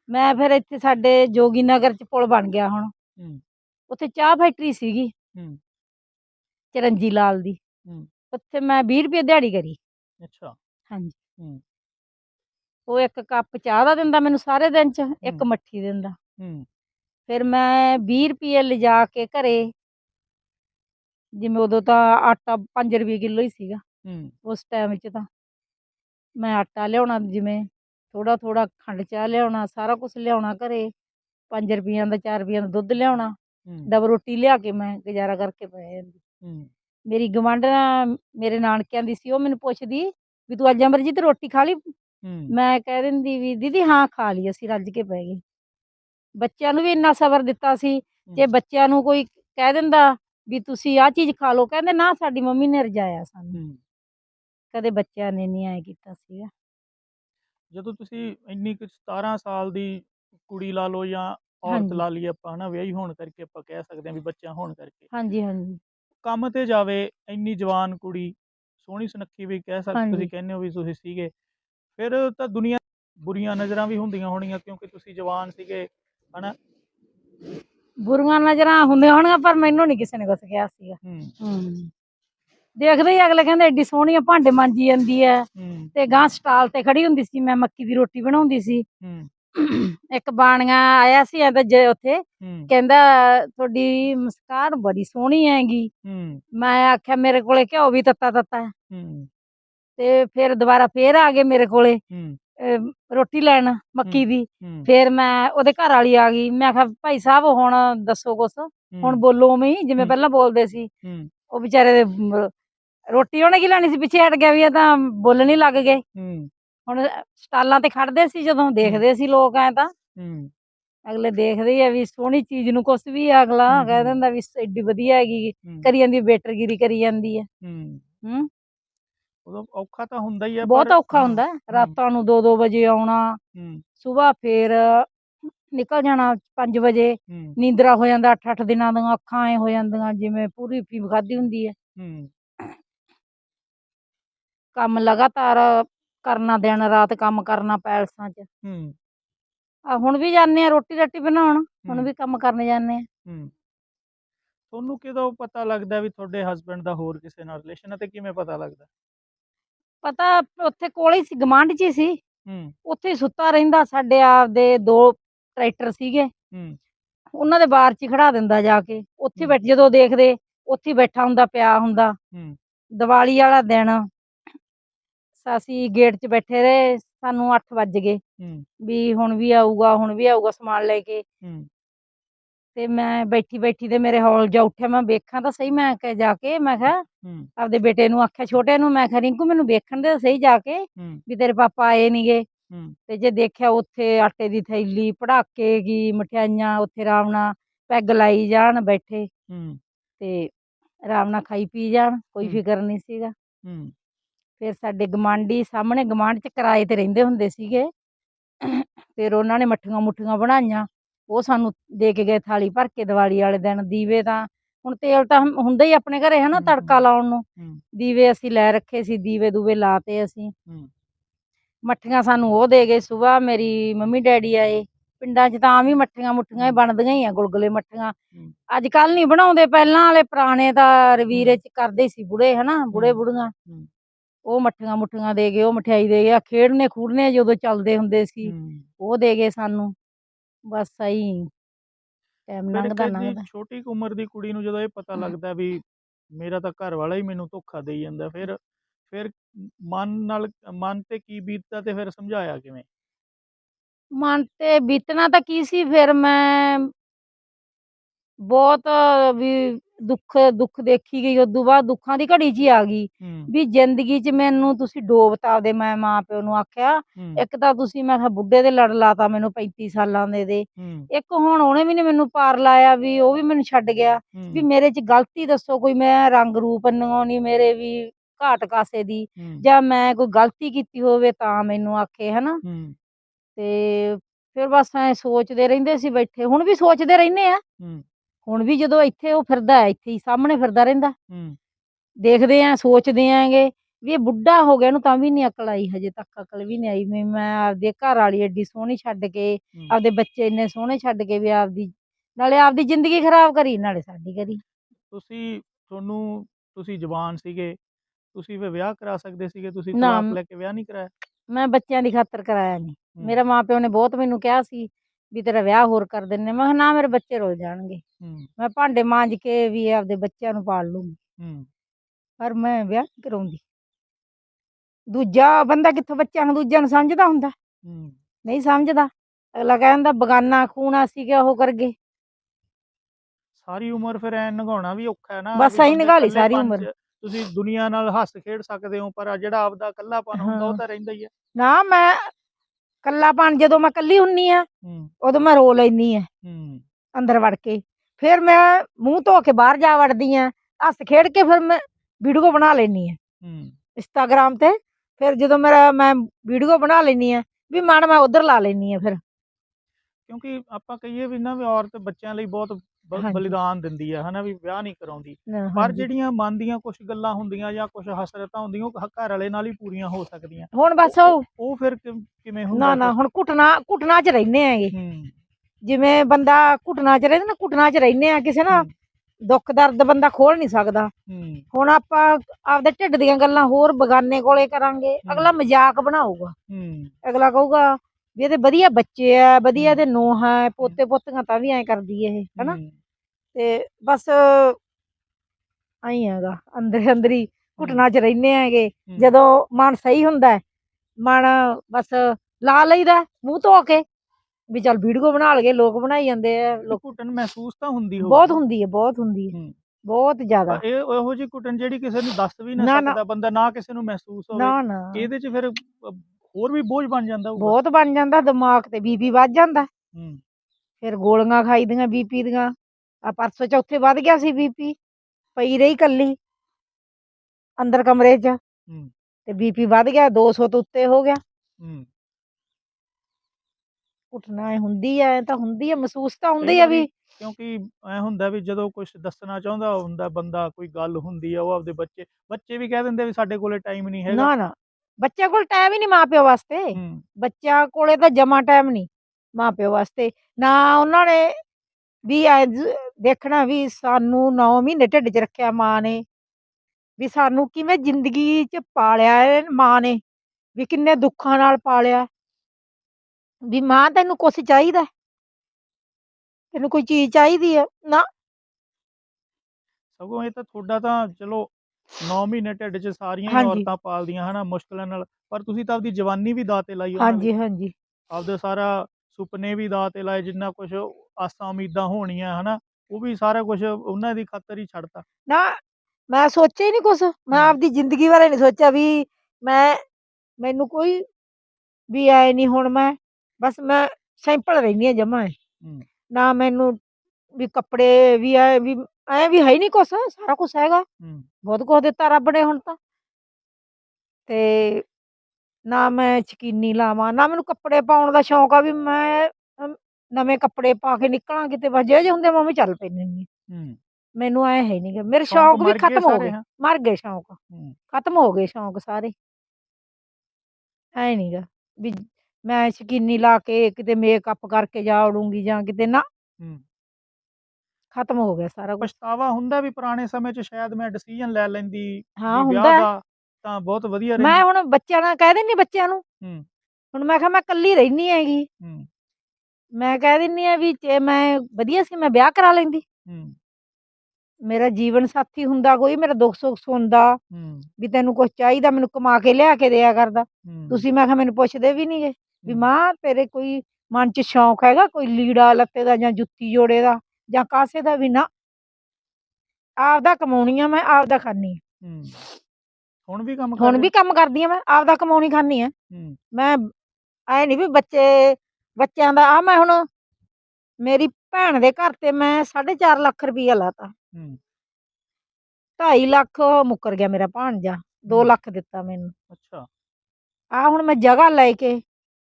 ਮੈਂ ਫਿਰ ਇੱਥੇ ਸਾਡੇ ਜੋਗੀ ਨਗਰ ਚ ਪੁਲ ਬਣ ਗਿਆ ਹੁਣ। ਉੱਥੇ ਚਾਹ ਫੈਕਟਰੀ ਸੀਗੀ। ਚਰਨਜੀ ਲਾਲ ਦੀ। ਉੱਥੇ ਮੈਂ 20 ਰੁਪਏ ਦਿਹਾੜੀ ਕਰੀ। ਅੱਛਾ। ਹਾਂਜੀ। ਉਹ ਇੱਕ ਕੱਪ ਚਾਹ ਦਾ ਦਿੰਦਾ ਮੈਨੂੰ ਸਾਰੇ ਦਿਨ ਚ ਇੱਕ। ਮੱਠੀ ਦਿੰਦਾ। ਹੂੰ। ਫਿਰ ਮੈਂ 20 ਰੁਪਏ ਲਿਜਾ ਕੇ ਘਰੇ। ਜਿਵੇਂ ਉਦੋਂ ਤਾਂ ਆਟਾ 5 ਰੁਪਏ ਕਿਲੋ ਹੀ ਸੀਗਾ। ਹੂੰ। ਉਸ ਟਾਈਮ ਵਿੱਚ ਤਾਂ ਮੈਂ ਆਟਾ ਲਿਆਉਣਾ ਜਿਵੇਂ ਥੋੜਾ ਥੋੜਾ ਖੰਡ ਚਾਹ ਲਿਆਉਣਾ ਸਾਰਾ ਕੁਝ ਲਿਆਉਣਾ ਘਰੇ। 5 ਰੁਪਈਆਂ ਦਾ 4 ਰੁਪਈਆਂ ਦਾ ਦੁੱਧ ਲਿਆਉਣਾ। ਹੂੰ। ਡਬਲ ਰੋਟੀ ਲਿਆ ਕੇ ਮੈਂ ਗੁਜ਼ਾਰਾ ਕਰਕੇ ਪੈ ਜਾਂਦੀ। ਹੂੰ। ਮੇਰੀ ਗਵਾਂਢਣਾ ਮੇਰੇ ਨਾਨਕਿਆਂ ਦੀ ਸੀ ਉਹ ਮੈਨੂੰ ਪੁੱਛਦੀ ਵੀ ਤੂੰ ਅੱਜ ਅਮਰਜੀਤ ਰੋਟੀ ਖਾ ਲਈ? ਮੈਂ ਕਹਿ ਦਿੰਦੀ ਵੀ ਦੀਦੀ ਹਾਂ ਖਾ ਲਈ ਅਸੀਂ ਰੱਜ ਕੇ ਪੈ ਗਏ। ਬੱਚਿਆਂ ਨੂੰ ਵੀ ਇੰਨਾ ਸਬਰ ਦਿੱਤਾ ਸੀ ਜੇ ਬੱਚਿਆਂ ਨੂੰ ਕੋਈ ਕਹਿ ਦਿੰਦਾ ਵੀ ਤੁਸੀਂ ਆਹ ਚੀਜ਼ ਖਾ ਲਓ ਕਹਿੰਦੇ ਨਾ ਸਾਡੀ ਮੰਮੀ ਨੇ ਰਜਾਇਆ ਸਾਨੂੰ। ਕਦੇ ਬੱਚਿਆਂ ਨੇ ਨਹੀਂ ਐ ਕੀਤਾ ਸੀਗਾ। ਜਦੋਂ ਤੁਸੀਂ ਇੰਨੀ ਕੁ 17 ਸਾਲ ਦੀ ਕੁੜੀ ਲਾ ਲਓ ਜਾਂ ਔਰਤ ਹਾਂਜੀ। ਲਾ ਲਈਏ ਆਪਾਂ ਹਨਾ ਵਿਆਹੀ ਹੋਣ ਕਰਕੇ ਆਪਾਂ ਕਹਿ ਸਕਦੇ ਹਾਂ ਵੀ ਬੱਚਿਆਂ ਹੋਣ ਕਰਕੇ। ਹਾਂਜੀ ਹਾਂਜੀ। ਕੰਮ ਤੇ ਜਾਵੇ ਇੰਨੀ ਜਵਾਨ ਕੁੜੀ ਸੋਹਣੀ ਸੁਨੱਖੀ ਵੀ ਕਹਿ ਸਕਦੇ ਹਾਂਜੀ। ਤੁਸੀਂ ਕਹਿੰਦੇ ਹੋ ਵੀ ਤੁਸੀਂ ਸੀਗੇ। ਫਿਰ ਤਾਂ ਦੁਨੀਆ ਬੁਰੀਆਂ ਨਜ਼ਰਾਂ ਵੀ ਹੁੰਦੀਆਂ ਹੋਣੀਆਂ ਕਿਉਂਕਿ ਤੁਸੀਂ ਜਵਾਨ ਸੀਗੇ। ਹਨਾ? ਬੁਰੀਆਂ ਨਜ਼ਰਾਂ ਹੁੰਦੀਆਂ ਹੋਣਗੀਆਂ ਪਰ ਮੈਨੂੰ ਨਹੀਂ ਕਿਸੇ ਨੇ ਕੁਛ ਕਿਹਾ ਸੀਗਾ। ਹੂੰ। ਹੂੰ। ਦੇਖਦੇ ਹੀ ਅਗਲੇ ਕਹਿੰਦੇ ਐਡੀ ਸੋਹਣੀ ਆ ਭਾਂਡੇ ਮਾਂਜੀ ਜਾਂਦੀ ਐ। ਹੂੰ। ਤੇ ਗਾਂ ਸਟਾਲ ਤੇ ਖੜੀ ਹੁੰਦੀ ਸੀ ਮੈਂ ਮੱਕੀ ਦੀ ਰੋਟੀ ਬਣਾਉਂਦੀ ਸੀ। ਹੂੰ। ਇੱਕ ਬਾਣੀਆਂ ਆਇਆ ਸੀ ਐ ਜੇ ਉੱਥੇ। ਹੂੰ। ਕਹਿੰਦਾ ਤੁਹਾਡੀ ਮੁਸਕਾਨ ਬੜੀ ਸੋਹਣੀ ਹੈਗੀ। ਹੂੰ। ਮੈਂ ਆਖਿਆ ਮੇਰੇ ਕੋਲੇ ਘਿਓ ਵੀ ਤੱਤਾ ਤੱਤਾ ਹੈ। ਹੂੰ। ਤੇ ਫਿਰ ਦੁਬਾਰਾ ਫੇਰ ਆ ਗਏ ਮੇਰੇ ਕੋਲੇ। ਹੂੰ। ਅਮ, ਰੋਟੀ ਲੈਣ ਮੱਕੀ ਦੀ। ਫਿਰ ਮੈਂ ਉਹਦੇ ਘਰ ਵਾਲੀ ਆ ਗਈ। ਮੈਂ ਕਿਹਾ ਭਾਈ ਸਾਹਿਬ ਹੁਣ ਦੱਸੋ ਕੁਛ। ਹੁਣ ਬੋਲੋ ਉਵੇਂ ਜਿਵੇਂ। ਪਹਿਲਾਂ ਬੋਲਦੇ ਸੀ। ਉਹ ਵਿਚਾਰੇ ਦੇ ਰੋਟੀ ਉਹਨੇ ਕੀ ਲੈਣੀ ਸੀ? ਪਿੱਛੇ ਹਟ ਗਿਆ ਵੀ ਇਹ ਤਾਂ ਬੋਲਣ ਹੀ ਲੱਗ ਗਏ। ਹੁਣ ਸਟਾਲਾਂ ਤੇ ਖੜਦੇ ਸੀ ਜਦੋਂ ਦੇਖਦੇ ਸੀ ਲੋਕ ਐ ਤਾਂ। ਅਗਲੇ ਦੇਖਦੇ ਆ ਵੀ ਸੋਹਣੀ ਚੀਜ਼ ਨੂੰ ਕੁਛ ਵੀ ਆ ਅਗਲਾ ਕਹਿ। ਦਿੰਦਾ ਵੀ ਐਡੀ ਵਧੀਆ ਹੈਗੀ। ਕਰੀ ਜਾਂਦੀ ਬੇਟਰਗਿਰੀ ਕਰੀ ਜਾਂਦੀ ਹੂੰ। ਹੂੰ। ਉਦੋਂ ਔਖਾ ਤਾਂ ਹੁੰਦਾ ਹੀ ਆ ਬਹੁਤ ਔਖਾ ਹੁੰਦਾ। ਰਾਤਾਂ ਨੂੰ 2-2 ਵਜੇ ਆਉਣਾ ਸਵੇਰ ਫੇਰ ਨਿਕਲ ਜਾਣਾ 5 ਵਜੇ ਨੀਂਦਰਾ ਹੋ ਜਾਂਦਾ 8-8 ਦਿਨਾਂ ਦੀਆਂ ਅੱਖਾਂ ਐ ਹੋ ਜਾਂਦੀਆਂ ਜਿਵੇਂ ਪੂਰੀ ਫੀਮ ਖਾਦੀ ਹੁੰਦੀ ਹੈ। ਕੰਮ ਲਗਾਤਾਰ ਕਰਨਾ ਦਿਨ ਰਾਤ ਕੰਮ ਕਰਨਾ ਪੈਲਸਾਂ 'ਚ। ਆ ਹੁਣ ਵੀ ਜਾਂਦੇ ਆ ਰੋਟੀ ਰੱਟੀ ਬਣਾਉਣ ਹੁਣ। ਵੀ ਕੰਮ ਕਰਨ ਜਾਂਦੇ ਆ। ਤੁਹਾਨੂੰ ਕਿਦੋਂ ਪਤਾ ਲੱਗਦਾ ਵੀ ਤੁਹਾਡੇ ਹਸਬੰਡ ਦਾ ਹੋਰ ਕਿਸੇ ਨਾਲ ਰਿਲੇਸ਼ਨ ਹੈ ਤੇ ਕਿਵੇਂ ਪਤਾ ਲੱਗਦਾ? ਪਤਾ ਉੱਥੇ ਕੋਲੇ ਹੀ ਸੀ ਗਮਾਂਡ 'ਚ ਹੀ ਸੀ। ਹੂੰ। ਉੱਥੇ ਹੀ ਸੁੱਤਾ ਰਹਿੰਦਾ ਸਾਡੇ ਆਪ ਦੇ ਦੋ ਟਰੈਕਟਰ ਸੀਗੇ। ਹੂੰ। ਉਹਨਾਂ ਦੇ ਬਾਰ 'ਚ ਹੀ ਖੜਾ ਦਿੰਦਾ ਜਾ ਕੇ। ਉੱਥੇ। ਬੈਠ ਜਦੋਂ ਦੇਖਦੇ ਉੱਥੇ ਹੀ ਬੈਠਾ ਹੁੰਦਾ ਪਿਆ ਹੁੰਦਾ। ਹੂੰ। ਦੀਵਾਲੀ ਵਾਲਾ ਦਿਨ ਅਸੀਂ ਗੇਟ 'ਚ ਬੈਠੇ ਰਹੇ ਸਾਨੂੰ 8 ਵੱਜ ਗਏ। ਹੂੰ। ਵੀ ਹੁਣ ਵੀ ਆਊਗਾ ਹੁਣ ਵੀ ਆਊਗਾ ਸਮਾਨ ਲੈ ਕੇ। ਹੂੰ। ਤੇ ਮੈਂ ਬੈਠੀ ਬੈਠੀ ਤੇ ਮੇਰੇ ਹੌਲ ਜਾ ਉੱਠਿਆ ਮੈਂ ਵੇਖਾਂ ਤਾਂ ਸਹੀ ਮੈਂ ਕਿ ਜਾ ਕੇ ਮੈਂ ਕਿਹਾ ਹੂੰ। ਆਪਦੇ ਬੇਟੇ ਨੂੰ ਆਖਿਆ ਛੋਟੇ ਨੂੰ ਮੈਂ ਕਿਹਾ ਰਿੰਕੂ ਮੈਨੂੰ ਵੇਖਣ ਦੇ ਸਹੀ ਜਾ ਕੇ ਹੂੰ। ਵੀ ਤੇਰੇ ਪਾਪਾ ਆਏ ਨਹੀਂਗੇ ਹੂੰ। ਤੇ ਜੇ ਦੇਖਿਆ ਉੱਥੇ ਆਟੇ ਦੀ ਥੈਲੀ ਪੜਾਕੇ ਕੀ ਮਠਿਆਈਆਂ ਉੱਥੇ ਰਾਵਣਾ ਪੈਗ ਲਾਈ ਜਾਣ ਬੈਠੇ। ਹੂੰ। ਤੇ ਰਾਵਣਾ ਖਾਈ ਪੀ ਜਾਣ ਕੋਈ ਹੂੰ। ਫਿਕਰ ਨਹੀਂ ਸੀਗਾ। ਹੂੰ। ਫਿਰ ਸਾਡੇ ਗਮਾਂਡੀ ਸਾਹਮਣੇ ਗਮਾਂਡ ਚ ਕਿਰਾਏ ਤੇ ਰਹਿੰਦੇ ਹੁੰਦੇ ਸੀਗੇ। ਫਿਰ ਉਹਨਾਂ ਨੇ ਮੱਠੀਆਂ ਮੁੱਠੀਆਂ ਬਣਾਈਆਂ। ਉਹ ਸਾਨੂੰ ਦੇ ਕੇ ਗਏ ਥਾਲੀ ਭਰ ਕੇ ਦੀਵਾਲੀ ਵਾਲੇ ਦਿਨ ਦੀਵੇ ਤਾਂ ਹੁਣ ਤੇਲ ਤਾਂ ਹੁੰਦਾ ਹੀ ਆਪਣੇ ਘਰੇ ਹਨਾ ਤੜਕਾ। ਲਾਉਣ ਨੂੰ ਦੀਵੇ ਅਸੀਂ ਲੈ ਰੱਖੇ ਸੀ ਦੀਵੇ ਦੂਵੇ ਲਾਤੇ ਅਸੀਂ ਮੱਠੀਆਂ ਸਾਨੂੰ ਉਹ ਦੇ ਗਏ ਸਵੇਰ ਮੇਰੀ ਮੰਮੀ ਡੈਡੀ ਆਏ ਪਿੰਡਾਂ 'ਚ ਤਾਂ ਆਮ ਹੀ ਮੱਠੀਆਂ ਮੁੱਠੀਆਂ ਹੀ। ਬਣਦੀਆਂ ਹੀ ਆ ਗੁਲਗੁਲੇ ਮੱਠੀਆਂ। ਅੱਜ ਕੱਲ ਨਹੀਂ ਬਣਾਉਂਦੇ ਪਹਿਲਾਂ ਵਾਲੇ ਪੁਰਾਣੇ ਤਾਂ ਰਵੀਰੇ 'ਚ ਕਰਦੇ ਸੀ ਬੁੜੇ ਹਨਾ ਬੁੜੇ। ਬੁੜੀਆਂ। ਉਹ ਮੱਠੀਆਂ ਮੁੱਠੀਆਂ ਦੇ ਗਏ ਉਹ ਮਠਿਆਈ ਦੇ ਗਿਆ ਖੇਡਨੇ ਖੂਡਨੇ ਜਦੋਂ ਚੱਲਦੇ ਹੁੰਦੇ ਸੀ ਉਹ ਦੇ ਗਏ ਸਾਨੂੰ ਬਸ ਸਹੀ ਟਾਈਮ ਫਿਰ ਲੰਘਦਾ ਕਿੰਨੀ ਲੰਘਦਾ। ਛੋਟੀ ਕੁ ਉਮਰ ਦੀ ਕੁੜੀ ਨੂੰ ਜਦੋਂ ਇਹ ਪਤਾ ਲੱਗਦਾ ਵੀ ਮੇਰਾ ਤਾਂ ਘਰ ਵਾਲਾ ਹੀ ਮੈਨੂੰ ਧੋਖਾ ਦੇਈ ਜਾਂਦਾ ਫਿਰ ਫਿਰ ਮਨ ਨਾਲ ਮਨ ਤੇ ਕੀ ਬੀਤਦਾ ਤੇ ਫਿਰ ਸਮਝਾਇਆ ਕਿਵੇਂ? ਮਨ ਤੇ ਬੀਤਣਾ ਤਾਂ ਕੀ ਸੀ ਫਿਰ ਮੈਂ ਬਹੁਤ ਵੀ ਦੁੱਖ ਦੁੱਖ ਦੇਖੀ ਗਈ। ਉਦੋਂ ਬਾਅਦ ਦੁੱਖਾਂ ਦੀ ਘੜੀ ਹੀ ਆ ਗਈ ਵੀ ਜ਼ਿੰਦਗੀ 'ਚ ਮੈਨੂੰ ਤੁਸੀਂ ਡੋਬਤਾ ਆਪਦੇ ਮੈਂ ਮਾਂ ਪਿਓ ਨੂੰ ਆਖਿਆ ਇੱਕ ਤਾਂ ਤੁਸੀਂ ਮੈਂ ਕਿਹਾ ਬੁੱਢੇ ਦੇ ਲੜ ਲਾਤਾ ਮੈਨੂੰ 35 ਸਾਲਾਂ ਦੇ ਦੇ। ਇੱਕ ਹੁਣ ਉਹਨੇ ਵੀ ਨੀ ਮੈਨੂੰ ਪਾਰ ਲਾਇਆ ਵੀ ਉਹ ਵੀ ਮੈਨੂੰ ਛੱਡ ਗਿਆ। ਵੀ ਮੇਰੇ 'ਚ ਗਲਤੀ ਦੱਸੋ ਕੋਈ ਮੈਂ ਰੰਗ ਰੂਪ ਨਹੀਂ ਮੇਰੇ ਵੀ ਘਾਟ ਕਾਸੇ ਦੀ। ਜਾਂ ਮੈਂ ਕੋਈ ਗਲਤੀ ਕੀਤੀ ਹੋਵੇ ਤਾਂ ਮੈਨੂੰ ਆਖੇ ਹਨਾ। ਤੇ ਫਿਰ ਬਸ ਐ ਸੋਚਦੇ ਰਹਿੰਦੇ ਸੀ ਬੈਠੇ। ਹੁਣ ਵੀ ਸੋਚਦੇ ਰਹਿੰਦੇ ਆ। ਹੁਣ ਵੀ ਜਦੋਂ ਇੱਥੇ ਉਹ ਫਿਰਦਾ ਹੈ ਇੱਥੇ ਹੀ ਸਾਹਮਣੇ ਫਿਰਦਾ ਰਹਿੰਦਾ। ਹੂੰ। ਦੇਖਦੇ ਆ ਸੋਚਦੇ ਆਂਗੇ ਵੀ ਇਹ ਬੁੱਢਾ ਹੋ ਗਿਆ ਇਹਨੂੰ ਤਾਂ ਵੀ ਨਹੀਂ ਅਕਲ ਆਈ ਹਜੇ ਤੱਕ ਅਕਲ ਵੀ ਨਹੀਂ ਆਈ ਵੀ ਮੈਂ ਆਪਦੇ ਘਰ ਵਾਲੀ ਏਡੀ ਸੋਹਣੀ ਛੱਡ ਕੇ। ਆਪਦੇ ਬੱਚੇ ਇੰਨੇ ਸੋਹਣੇ ਛੱਡ ਕੇ ਵੀ ਆਪਦੀ ਨਾਲੇ ਆਪਦੀ ਜ਼ਿੰਦਗੀ ਖਰਾਬ ਕਰੀ ਨਾਲੇ ਸਾਡੀ ਕਰੀ। ਤੁਸੀਂ ਤੁਹਾਨੂੰ ਤੁਸੀਂ ਜਵਾਨ ਸੀਗੇ ਤੁਸੀਂ ਫਿਰ ਵਿਆਹ ਕਰਾ ਸਕਦੇ ਸੀਗੇ ਤੁਸੀਂ ਤਲਾਕ ਲੈ ਕੇ ਵਿਆਹ ਨਹੀਂ ਕਰਾਇਆ? ਮੈਂ ਬੱਚਿਆਂ ਦੀ ਖਾਤਰ ਕਰਾਇਆ ਨਹੀਂ ਮੇਰਾ ਮਾਪਿਓ ਨੇ ਬਹੁਤ ਮੈਨੂੰ ਕਿਹਾ ਸੀ ਵੀ ਤੇਰਾ ਵਿਆਹ ਹੋਰ ਕਰ ਦਿੰਨੇ ਮੈਂ ਕਿਹਾ ਨਾ ਮੇਰੇ ਬੱਚੇ ਰੁੱਲ ਜਾਣਗੇ। ਹੂੰ। ਮੈਂ ਭਾਂਡੇ ਮਾਂਜ ਕੇ ਵੀ ਆਪਦੇ ਬੱਚਿਆਂ ਨੂੰ ਪਾਲ ਲੂੰਗੀ। ਹੂੰ। ਪਰ ਮੈਂ ਵਿਆਹ ਨਹੀਂ ਕਰਾਉਂਦੀ। ਦੂਜਾ ਬੰਦਾ ਕਿੱਥੋਂ ਬੱਚਿਆਂ ਨੂੰ ਦੂਜਿਆਂ ਨੂੰ ਸਮਝਦਾ ਹੁੰਦਾ? ਹੂੰ। ਨਹੀਂ ਸਮਝਦਾ। ਅਗਲਾ ਕਹਿੰਦਾ ਬਗਾਨਾ ਖੂਨ ਅਸੀਂ ਕਿਆ ਉਹ ਕਰਗੇ ਸਾਰੀ ਉਮਰ ਫਿਰ ਐ ਨਗਾਉਣਾ ਵੀ ਔਖਾ ਹੈ ਨਾ। ਬਸ ਐਂ ਨਿਗਾਹ ਲਈ ਸਾਰੀ ਉਮਰ। ਤੁਸੀਂ ਦੁਨੀਆ ਨਾਲ ਹੱਸ ਖੇਡ ਸਕਦੇ ਹੋ ਪਰ ਜਿਹੜਾ ਆਪਦਾ ਇਕੱਲਾਪਨ ਹੁੰਦਾ ਉਹ। ਤਾਂ ਰਹਿੰਦਾ ਹੀ ਹੈ। ਨਾ ਮੈਂ ਕੱਲਾਪਣ ਜਦੋਂ ਮੈਂ ਕੱਲੀ ਹੁੰਨੀ ਆ ਹੂੰ। ਉਦੋਂ ਮੈਂ ਰੋ ਲੈਨੀ ਆ। ਹੂੰ। ਅੰਦਰ ਵੜ ਕੇ। ਫਿਰ ਮੈਂ ਮੂੰਹ ਧੋ ਕੇ ਬਾਹਰ ਜਾ ਵੜਦੀ ਆ ਹੱਸ ਖੇਡ ਕੇ ਫਿਰ ਮੈਂ ਵੀਡੀਓ ਬਣਾ ਲੈਨੀ ਆ। ਹੂੰ। ਇੰਸਟਾਗ੍ਰਾਮ ਤੇ। ਫਿਰ ਜਦੋਂ ਮੇਰਾ ਮੈਂ ਵੀਡੀਓ ਬਣਾ ਲੈਨੀ ਆ ਵੀ ਮਨ ਮੈਂ ਉਧਰ ਲਾ ਲੈਨੀ ਆ ਫਿਰ। ਕਿਉਂਕਿ ਆਪਾਂ ਕਹੀਏ ਵੀ ਨਾ ਵੀ ਔਰਤ ਬੱਚਿਆਂ ਲਈ ਬਹੁਤ ਬ- ਹਾਂਜੀ। ਬਲੀਦਾਨ ਦਿੰਦੀ ਆ ਹਨਾ ਵੀ ਵਿਆਹ ਨਹੀਂ ਕਰਾਉਂਦੀ। ਨਾ, ਪਰ ਹਾਂਜੀ। ਜਿਹੜੀਆਂ ਮਨ ਦੀਆਂ ਕੁਝ ਗੱਲਾਂ ਹੁੰਦੀਆਂ ਜਾਂ ਕੁਝ ਹਸਰਤਾਂ ਹੁੰਦੀਆਂ ਉਹ ਘਰ ਵਾਲੇ ਨਾਲ ਹੀ ਪੂਰੀਆਂ ਹੋ ਸਕਦੀਆਂ। ਹੁਣ ਬਸ ਉਹ ਉਹ ਫਿਰ ਕਿ- ਕਿਵੇਂ ਹੁੰਦਾ ਨਾ ਨਾ ਹੁਣ ਘੁਟਣਾ ਘੁਟਣਾ ਚ ਰਹਿੰਦੇ ਆਂਗੇ? ਹੂੰ। ਜਿਵੇਂ ਬੰਦਾ ਘੁਟਣਾ ਚ ਰਹਿੰਦਾ ਨਾ ਘੁਟਣਾ ਚ ਰਹਿੰਦੇ ਆ ਕਿਸੇ ਨਾ ਦੁੱਖ ਦਰਦ ਬੰਦਾ ਖੋਲ ਨਹੀਂ ਸਕਦਾ। ਹੂੰ। ਹੁਣ ਆਪਾਂ ਆਪਦੇ ਢਿੱਡ ਦੀਆਂ ਗੱਲਾਂ ਹੋਰ ਬਗਾਨੇ ਕੋਲੇ ਕਰਾਂਗੇ ਅਗਲਾ ਮਜ਼ਾਕ ਬਣਾਊਗਾ। ਹੂੰ। ਅਗਲਾ ਕਹੂਗਾ ਵੀ ਇਹਦੇ ਵਧੀਆ ਬੱਚੇ ਆ ਵਧੀਆ। ਇਹਦੇ ਨੂੰਹ ਹੈ ਪੋਤੇ ਪੋਤੀਆਂ ਤਾਂ ਵੀ ਐਂ ਕਰਦੀ ਇਹ ਹਨਾ ਹੂੰ, ਤੇ ਬਸ ਆਈ ਹੈਗਾ ਅੰਦਰ ਅੰਦਰੀ ਘੁਟਣਾ ਚ ਰਹਿੰਦੇ ਹੈਗੇ ਹੂੰ। ਜਦੋਂ ਮਨ ਸਹੀ ਹੁੰਦਾ ਹੈ, ਮਨ ਬਸ ਲਾ ਲਈਦਾ ਮੂੰਹ ਧੋ ਕੇ ਵੀ ਚੱਲ ਵੀਡੀਓ ਬਣਾ ਲਈਏ ਲੋਕ ਬਣਾਈ ਜਾਂਦੇ ਆ ਲੋਕ ਘੁੱਟਣ ਮਹਿਸੂਸ ਤਾਂ ਹੁੰਦੀ ਹੋਊ ਬਹੁਤ ਹੁੰਦੀ ਹੈ ਬਹੁਤ ਹੁੰਦੀ ਹੈ ਹੂੰ। ਬਹੁਤ ਜ਼ਿਆਦਾ ਇਹ ਇਹੋ ਜਿਹੀ ਘੁੱਟਣ ਜਿਹੜੀ ਕਿਸੇ ਨੂੰ ਦੱਸ ਵੀ ਨਾ। ਸਕਦਾ ਬੰਦਾ ਨਾ ਕਿਸੇ ਨੂੰ ਮਹਿਸੂਸ ਹੋਵੇ ਇਹਦੇ 'ਚ ਫਿਰ ਹੋਰ ਵੀ ਬੋਝ ਬਣ ਜਾਂਦਾ ਹੋਊਗਾ। ਬਹੁਤ ਬਣ ਜਾਂਦਾ ਦਿਮਾਗ ਤੇ ਬੀਪੀ ਵੱਧ ਜਾਂਦਾ। ਹੂੰ। ਫਿਰ ਗੋਲੀਆਂ ਖਾਈਦੀਆਂ ਬੀਪੀ ਦੀਆਂ। ਆ ਪਰਸੋਂ ਚੌਥੇ ਵੱਧ ਗਿਆ ਸੀ ਬੀਪੀ ਪਈ ਰਹੀ ਕੱਲੀ। ਅੰਦਰ ਕਮਰੇ 'ਚ। ਹੂੰ। ਤੇ ਬੀਪੀ ਵੱਧ ਗਿਆ 200 ਤੋਂ ਉੱਤੇ ਹੋ ਗਿਆ। ਹੂੰ। ਉੱਠਣਾ ਐ ਹੁੰਦੀ ਐ ਤਾਂ ਹੁੰਦੀ ਐ ਮਹਿਸੂਸ ਤਾਂ ਹੁੰਦੀ ਆ ਵੀ। ਕਿਉਂਕਿ ਐ ਹੁੰਦਾ ਵੀ ਜਦੋਂ ਕੁਝ ਦੱਸਣਾ ਚਾਹੁੰਦਾ ਹੁੰਦਾ ਬੰਦਾ ਕੋਈ ਗੱਲ ਹੁੰਦੀ ਆ ਉਹ ਆਪਦੇ ਬੱਚੇ ਬੱਚੇ ਵੀ ਕਹਿ ਦਿੰਦੇ ਵੀ ਸਾਡੇ ਕੋਲੇ ਟਾਈਮ ਨਹੀਂ ਹੈਗਾ। ਨਾ ਨਾ। ਬੱਚਿਆਂ ਕੋਲ ਟਾਈਮ ਹੀ ਨਹੀਂ ਮਾਪਿਓ ਵਾਸਤੇ। ਹੂੰ। ਬੱਚਿਆਂ ਕੋਲੇ ਤਾਂ ਜਮਾ ਟਾਈਮ ਨਹੀਂ ਮਾਪਿਓ ਵਾਸਤੇ। ਨਾ ਉਹਨਾਂ ਨੇ ਵੀ ਦੇਖਣਾ ਵੀ ਸਾਨੂੰ 9 ਮਹੀਨੇ ਢਿੱਡ 'ਚ ਰੱਖਿਆ ਮਾਂ ਨੇ। ਵੀ ਸਾਨੂੰ ਕਿਵੇਂ ਜ਼ਿੰਦਗੀ 'ਚ ਪਾਲਿਆ ਹੈ ਮਾਂ ਨੇ। ਵੀ ਕਿੰਨੇ ਦੁੱਖਾਂ ਨਾਲ ਪਾਲਿਆ। ਵੀ ਮਾਂ ਤੈਨੂੰ ਕੁਛ ਚਾਹੀਦਾ। ਹੈ? ਤੈਨੂੰ ਕੋਈ ਚੀਜ਼ ਚਾਹੀਦੀ ਹੈ ਨਾ। ਸਗੋਂ ਇਹ ਤਾਂ ਤੁਹਾਡਾ ਤਾਂ ਚਲੋ 9 ਮਹੀਨੇ ਢਿੱਡ 'ਚ ਸਾਰੀਆਂ ਹੀ ਹਾਂਜੀ। ਔਰਤਾਂ ਪਾਲਦੀਆਂ ਹਨਾ ਮੁਸ਼ਕਲਾਂ ਨਾਲ। ਪਰ ਤੁਸੀਂ ਤਾਂ ਆਪਦੀ ਜਵਾਨੀ ਵੀ ਦਾਅ ਤੇ ਲਾਈ ਉਹਨਾਂ ਹਾਂਜੀ ਹਾਂਜੀ। ਆਪਦੇ ਸਾਰਾ ਸੁਪਨੇ ਵੀ ਦਾਅ ਤੇ ਲਾਏ ਜਿੰਨਾ ਕੁਝ ਆਸਾਂ ਉਮੀਦਾਂ ਹੋਣੀਆਂ ਹਨਾ ਉਹ ਵੀ ਸਾਰਾ ਕੁਝ ਉਹਨਾਂ ਦੀ ਖਾਤਰ ਹੀ ਛੱਡਤਾ। ਨਾ ਮੈਂ ਸੋਚਿਆ ਹੀ ਨਹੀਂ ਕੁਛ। ਮੈਂ ਹਮ। ਆਪਦੀ ਜ਼ਿੰਦਗੀ ਬਾਰੇ ਨਹੀਂ ਸੋਚਿਆ ਵੀ ਮੈਂ ਮੈਨੂੰ ਕੋਈ ਵੀ ਐ ਨਹੀਂ ਹੁਣ ਮੈਂ। ਬਸ ਮੈਂ ਸਿੰਪਲ ਰਹਿੰਦੀ ਆ ਜਮਾ ਨਾ ਮੈਨੂੰ ਵੀ ਕੱਪੜੇ ਵੀ ਐ ਵੀ ਐ ਵੀ ਹੈ ਨਹੀਂ ਕੁਛ ਸਾਰਾ ਕੁਝ ਹੈਗਾ। ਹੂੰ। ਬਹੁਤ ਕੁਝ ਦਿੱਤਾ ਰੱਬ ਨੇ ਹੁਣ ਤਾਂ। ਤੇ ਨਾ ਮੈਂ ਸ਼ਕੀਨੀ ਲਾਵਾਂ ਨਾ ਮੈਨੂੰ ਕੱਪੜੇ ਪਾਉਣ ਦਾ ਸ਼ੌਂਕ ਆ ਵੀ ਮੈਂ ਅਮ, ਨਵੇਂ ਕੱਪੜੇ ਪਾ ਕੇ ਨਿਕਲਾਂ ਕਿਤੇ ਬਸ ਜਿਹੇ ਜਿਹੇ ਹੁੰਦੇ ਮੈਂ ਉਵੇਂ ਚੱਲ ਪੈਂਦੀ ਹੁੰਦੀ ਹਾਂ। ਹੂੰ। ਮੈਨੂੰ ਐ ਹੈ ਨਹੀਂ ਮੇਰੇ ਸ਼ੌਂਕ ਸ਼ੌਂਕ ਵੀ ਮਰ ਗਏ ਖਤਮ ਹੋ ਸਾਰੇ, ਗਏ ਹਾਂ। ਮਰ ਗਏ ਸ਼ੌਂਕ। ਹੂੰ। ਖਤਮ ਹੋ ਗਏ ਸ਼ੌਂਕ ਸਾਰੇ। ਐ ਨਹੀਂਗਾ ਵੀ ਮੈਂ ਸ਼ਕੀਨੀ ਲਾ ਕੇ ਕਿਤੇ ਮੇਕਅਪ ਕਰਕੇ ਜਾ ਉੜੂੰਗੀ ਜਾਂ ਕਿਤੇ ਨਾ। ਹੂੰ। ਖਤਮ ਹੋ ਗਿਆ ਸਾਰਾ ਕੁਝ ਪਛਤਾਵਾ ਹੁੰਦਾ ਵੀ ਪੁਰਾਣੇ ਸਮੇਂ 'ਚ ਸ਼ਾਇਦ ਮੈਂ ਡਿਸੀਜਨ ਲੈ ਲੈਂਦੀ ਹਾਂ, ਵੀ ਵਿਆਹ ਹੁੰਦਾ ਹੈ। ਦਾ ਤਾਂ ਬਹੁਤ ਵਧੀਆ ਮੈਂ ਹੁਣ ਬੱਚਿਆਂ ਨਾਲ ਕਹਿ ਦਿੰਨੀ ਬੱਚਿਆਂ ਨੂੰ। ਹੂੰ। ਹੁਣ ਮੈਂ ਕਿਹਾ ਮੈਂ ਕੱਲੀ ਰਹਿਨੀ ਹੈਗੀ। ਹੂੰ। ਮੈਂ ਕਹਿ ਦਿੰਨੀ ਆ ਵੀ ਜੇ ਮੈਂ ਵਧੀਆ ਸੀ ਮੈਂ ਵਿਆਹ ਕਰਾ ਲੈਂਦੀ। ਹੂੰ। ਮੇਰਾ ਜੀਵਨ ਸਾਥੀ ਹੁੰਦਾ ਕੋਈ ਮੇਰਾ ਦੁੱਖ ਸੁੱਖ ਸੁਣਦਾ। ਹੂੰ। ਵੀ ਤੈਨੂੰ ਕੁਝ ਚਾਹੀਦਾ ਮੈਨੂੰ ਕਮਾ ਕੇ ਲਿਆ ਕੇ ਦਿਆ ਕਰਦਾ। ਹੂੰ। ਤੁਸੀਂ ਮੈਂ ਕਿਹਾ ਮੈਨੂੰ ਪੁੱਛਦੇ ਵੀ ਨਹੀਂਗੇ ਵੀ ਹੂੰ। ਮਾਂ ਤੇਰੇ ਕੋਈ ਮਨ 'ਚ ਸ਼ੌਂਕ ਹੈਗਾ? ਕੋਈ ਲੀੜਾ ਲੱਤੇ ਦਾ ਜਾਂ ਜੁੱਤੀ ਜੋੜੇ ਦਾ? ਜਾਂ ਕਾਸੇ ਦਾ ਵੀ ਨਾ। ਆਪਦਾ ਕਮਾਉਣੀ ਆ ਮੈਂ ਆਪਦਾ ਖਾਨੀ ਆ। ਹੂੰ। ਹੁਣ ਵੀ ਕੰਮ ਕਰ ਹੁਣ ਵੀ ਕੰਮ ਕਰਦੀ ਆ ਮੈਂ ਆਪਦਾ ਕਮਾਉਣੀ ਖਾਨੀ ਆ। ਹੂੰ। ਮੈਂ ਐ ਨਹੀਂ ਵੀ ਬੱਚੇ ਬੱਚਿਆਂ ਦਾ ਆ ਮੈਂ ਹੁਣ ਮੇਰੀ ਭੈਣ ਦੇ ਘਰ ਤੇ ਮੈਂ 4.5 ਲੱਖ ਰੁਪਈਆ ਲਾਤਾ। ਹੂੰ। 2.5 ਲੱਖ ਮੁੱਕਰ ਗਿਆ ਮੇਰਾ ਭਾਣਜਾ 2 ਹੂੰ। ਲੱਖ ਦਿੱਤਾ ਮੈਨੂੰ। ਅੱਛਾ। ਆ ਹੁਣ ਮੈਂ ਜਗ੍ਹਾ ਲੈ ਕੇ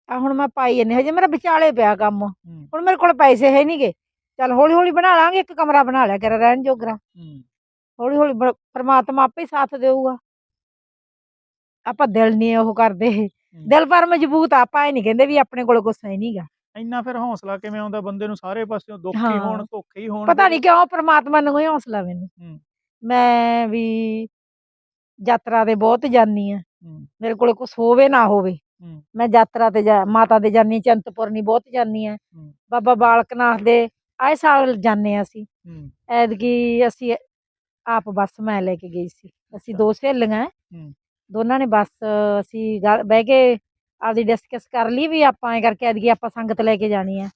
ਆ ਹੁਣ ਮੈਂ ਪਾਈ ਜੰਨੇ ਹਜੇ ਮੇਰਾ ਵਿਚਾਲੇ ਪਿਆ ਕੰਮ। ਹੂੰ। ਹੁਣ ਮੇਰੇ ਕੋਲ ਪੈਸੇ ਹੈ ਨਹੀਂਗੇ ਚੱਲ ਹੌਲੀ ਹੌਲੀ ਬਣਾ ਲਾਂਗੇ ਇੱਕ ਕਮਰਾ ਬਣਾ ਲਿਆ ਕਰ ਰਹਿਣ ਜੋਗਰਾ ਹੂੰ। ਹੌਲੀ ਹੌਲੀ ਪ੍ਰਮਾਤਮਾ ਆਪੇ ਸਾਥ ਦੇਊਗਾ। ਆਪਾਂ ਦਿਲ ਨਹੀਂ ਉਹ ਕਰਦੇ। ਦਿਲ ਪਰ ਮਜ਼ਬੂਤ ਆਪਾਂ ਇਹ ਨਹੀਂ ਕਹਿੰਦੇ ਵੀ ਆਪਣੇ ਕੋਲ ਕੁਛ ਹੈ ਨਹੀਂਗਾ। ਇੰਨਾ ਫਿਰ ਹੌਸਲਾ ਕਿਵੇਂ ਆਉਂਦਾ ਬੰਦੇ ਨੂੰ ਸਾਰੇ ਪਾਸਿਓਂ ਦੁੱਖ ਹੀ। ਹੋਣ ਧੋਖੇ ਹੀ ਹੋਣ ਪਤਾ ਨਹੀਂ ਕਿਉਂ ਪ੍ਰਮਾਤਮਾ ਨੂੰ ਹੀ ਹੌਸਲਾ ਮੈਨੂੰ। ਮੈਂ ਵੀ ਯਾਤਰਾ ਤੇ ਬਹੁਤ ਜਾਨੀ ਆ ਮੇਰੇ ਕੋਲ ਕੁਛ ਹੋਵੇ ਨਾ ਹੋਵੇ। ਮੈਂ ਯਾਤਰਾ ਤੇ ਜਾ ਮਾਤਾ ਦੇ ਜਾਨੀ ਚੰਤਪੁਰਨੀ ਬਹੁਤ ਜਾਨੀ ਆ ਬਾਬਾ ਬਾਲਕ ਨਾਥ ਦੇ ਆਏ ਸਾਲ ਜਾਂਦੇ ਆ ਅਸੀਂ। ਹੂੰ। ਐਤਕੀ ਅਸੀਂ ਆਪ ਬੱਸ ਮੈਂ ਲੈ ਕੇ ਗਈ ਸੀ। ਅਸੀਂ। ਦੋ ਸਹੇਲੀਆਂ ਹੂੰ। ਦੋਨਾਂ ਨੇ ਬੱਸ ਅਸੀਂ ਗਲ- ਬਹਿ ਕੇ ਆਪਦੀ ਡਿਸਕਸ ਕਰ ਲਈ ਵੀ ਆਪਾਂ ਐ ਕਰਕੇ ਐਤਕੀ ਆਪਾਂ ਸੰਗਤ ਲੈ ਕੇ ਜਾਣੀ ਆ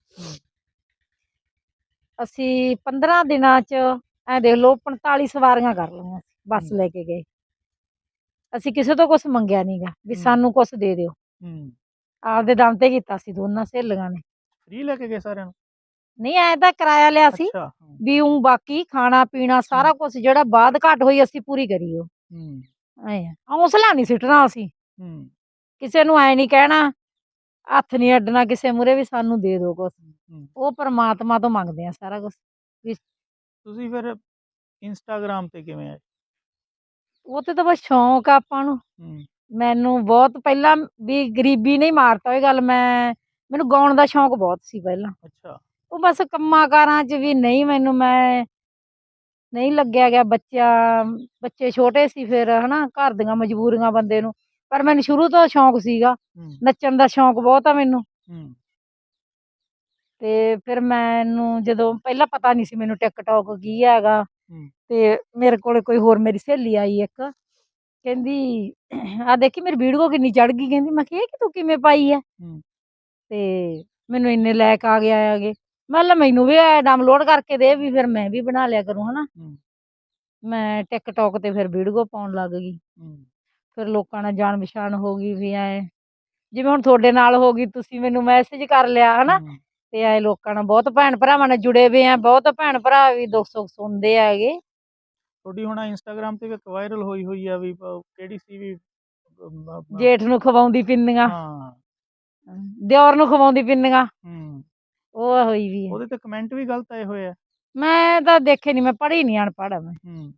ਅਸੀਂ 15 ਦਿਨਾਂ ਚ ਐ ਦੇਖ ਲਓ 45 ਸਵਾਰੀਆਂ ਕਰ ਲਈਆਂ ਸੀ, ਬੱਸ ਹੂੰ। ਲੈ ਕੇ ਗਏ। ਅਸੀਂ ਕਿਸੇ ਤੋਂ ਕੁਝ ਮੰਗਿਆ ਨਹੀਂਗਾ ਵੀ ਹੂੰ। ਸਾਨੂੰ ਕੁਝ ਦੇ ਦਿਓ। ਹੂੰ। ਆਪਦੇ ਦਮ ਤੇ ਕੀਤਾ ਸੀ ਦੋਨਾਂ ਸਹੇਲੀਆਂ ਨੇ। ਫ੍ਰੀ ਲੈ ਕੇ ਗਏ ਸਾਰਿਆਂ ਨੂੰ? ਨਹੀਂ ਐ ਤਾਂ ਕਿਰਾਇਆ ਲਿਆ ਸੀ ਅੱਛਾ ਵੀ ਉਹ ਬਾਕੀ ਖਾਣਾ ਪੀਣਾ ਸਾਰਾ ਕੁਝ ਜਿਹੜਾ ਬਾਅਦ ਘਾਟ ਹੋਈ ਅਸੀਂ ਪੂਰੀ ਕਰੀ ਉਹ। ਹੂੰ। ਐ ਹੌਸਲਾ ਨਹੀਂ ਸਿੱਟਣਾ ਅਸੀਂ। ਹੂੰ। ਕਿਸੇ ਨੂੰ ਐ ਨਹੀਂ ਕਹਿਣਾ ਹੱਥ ਨਹੀਂ ਅੱਡਣਾ ਕਿਸੇ ਮੂਰੇ ਵੀ ਸਾਨੂੰ ਦੇ ਦਿਓ ਹੂੰ। ਉਹ ਪਰਮਾਤਮਾ ਤੋਂ ਮੰਗਦੇ ਆ ਸਾਰਾ ਕੁਝ ਤੁਸੀਂ ਫਿਰ ਇੰਸਟਾਗ੍ਰam ਤੇ ਕਿਵੇਂ ਆਏ? ਉਹ ਤੇ ਤਾਂ ਬਸ ਸ਼ੌਂਕ ਆ ਆਪਾਂ ਨੂੰ। ਹੂੰ। ਮੈਨੂੰ ਬਹੁਤ ਪਹਿਲਾਂ ਵੀ ਗਰੀਬੀ ਨਹੀਂ ਮਾਰਤਾ ਇਹ ਗੱਲ। ਮੈਂ ਮੈਨੂੰ ਗਾਉਣ ਦਾ ਸ਼ੌਂਕ ਬਹੁਤ ਸੀ ਪਹਿਲਾਂ। ਅੱਛਾ। ਉਹ ਬਸ ਕੰਮਾਂ ਕਾਰਾਂ 'ਚ ਵੀ ਨਹੀਂ ਮੈਨੂੰ ਮੈਂ ਨਹੀਂ ਲੱਗਿਆ ਗਿਆ ਬੱਚਿਆਂ ਬੱਚੇ ਛੋਟੇ ਸੀ ਫਿਰ ਹਨਾ ਘਰ ਦੀਆਂ ਮਜਬੂਰੀਆਂ ਬੰਦੇ ਨੂੰ। ਪਰ ਮੈਨੂੰ ਸ਼ੁਰੂ ਤੋਂ ਸ਼ੌਂਕ ਸੀਗਾ। ਨੱਚਣ ਦਾ ਸ਼ੌਂਕ ਬਹੁਤ ਆ ਮੈਨੂੰ। ਤੇ ਫਿਰ ਮੈਨੂੰ ਜਦੋਂ ਪਹਿਲਾਂ ਪਤਾ ਨਹੀਂ ਸੀ ਮੈਨੂੰ ਟਿਕਟੌਕ ਕੀ ਹੈਗਾ। ਤੇ ਮੇਰੇ ਕੋਲੇ ਕੋਈ ਹੋਰ ਮੇਰੀ ਸਹੇਲੀ ਆਈ ਇੱਕ। ਕਹਿੰਦੀ ਆ ਦੇਖੀ ਮੇਰੀ ਵੀਡੀਓ ਕਿੰਨੀ ਚੜ ਗਈ। ਕਹਿੰਦੀ ਮੈਂ ਕਿਹਾ ਕਿ ਤੂੰ ਕਿਵੇਂ ਪਾਈ ਹੈ ਹੂੰ। ਤੇ ਮੈਨੂੰ ਇੰਨੇ ਲਾਇਕ ਆ ਗਿਆ ਹੈਗੇ ਮੈਂ ਕਿਹਾ ਮੈਨੂੰ ਵੀ ਡਾਊਨਲੋਡ ਕਰਕੇ ਦੇ ਵੀ ਫਿਰ ਮੈਂ ਵੀ ਬਣਾ ਲਿਆ ਕਰੂੰ ਹਨਾ। ਮੈਂ ਟਿਕਟੌਕ ਤੇ ਫਿਰ ਵੀਡੀਓ ਪਾਉਣ ਲੱਗ ਗਈ। ਫਿਰ ਲੋਕਾਂ ਨਾਲ ਜਾਣ ਪਛਾਣ ਹੋ ਗਈ ਵੀ ਐ। ਜਿਵੇਂ ਹੁਣ ਤੁਹਾਡੇ ਨਾਲ ਹੋ ਗਈ ਤੁਸੀਂ ਮੈਨੂੰ ਮੈਸੇਜ ਕਰ ਲਿਆ ਹਨਾ। ਤੇ ਐ ਲੋਕਾਂ ਨਾਲ ਬਹੁਤ ਭੈਣ ਭਰਾਵਾਂ ਨਾਲ ਜੁੜੇ ਹੋਏ ਆ ਬਹੁਤ ਭੈਣ ਭਰਾ ਵੀ ਦੁੱਖ ਸੁੱਖ ਸੁਣਦੇ ਹੈਗੇ। ਤੁਹਾਡੀ ਹੁਣ ਇੰਸਟਾਗ੍ਰam ਤੇ ਵੀ ਇੱਕ ਵਾਇਰਲ ਹੋਈ ਹੋਈ ਆ ਵੀ ਪ- ਕਿਹੜੀ ਸੀ ਵੀ ਅਮ, ਅਮ, ਜੇਠ ਨੂੰ ਖਵਾਉਂਦੀ ਪਿੰਨੀਆਂ। ਹਾਂ। ਦਿਓਰ ਨੂੰ ਖਵਾਉਂਦੀ ਪਿੰਨੀਆਂ। ਹੂੰ। ਉਹ ਹੋਈ ਵੀ ਹੈ ਉਹਦੇ ਤੇ ਕਮੈਂਟ ਵੀ ਗਲਤ ਆਏ ਹੋਏ ਆ। ਮੈਂ ਤਾਂ ਦੇਖੇ ਨਹੀਂ ਮੈਂ ਪੜ੍ਹੀ ਨਹੀਂ ਅਨਪੜ੍ਹ ਆ ਮੈਂ। ਹੂੰ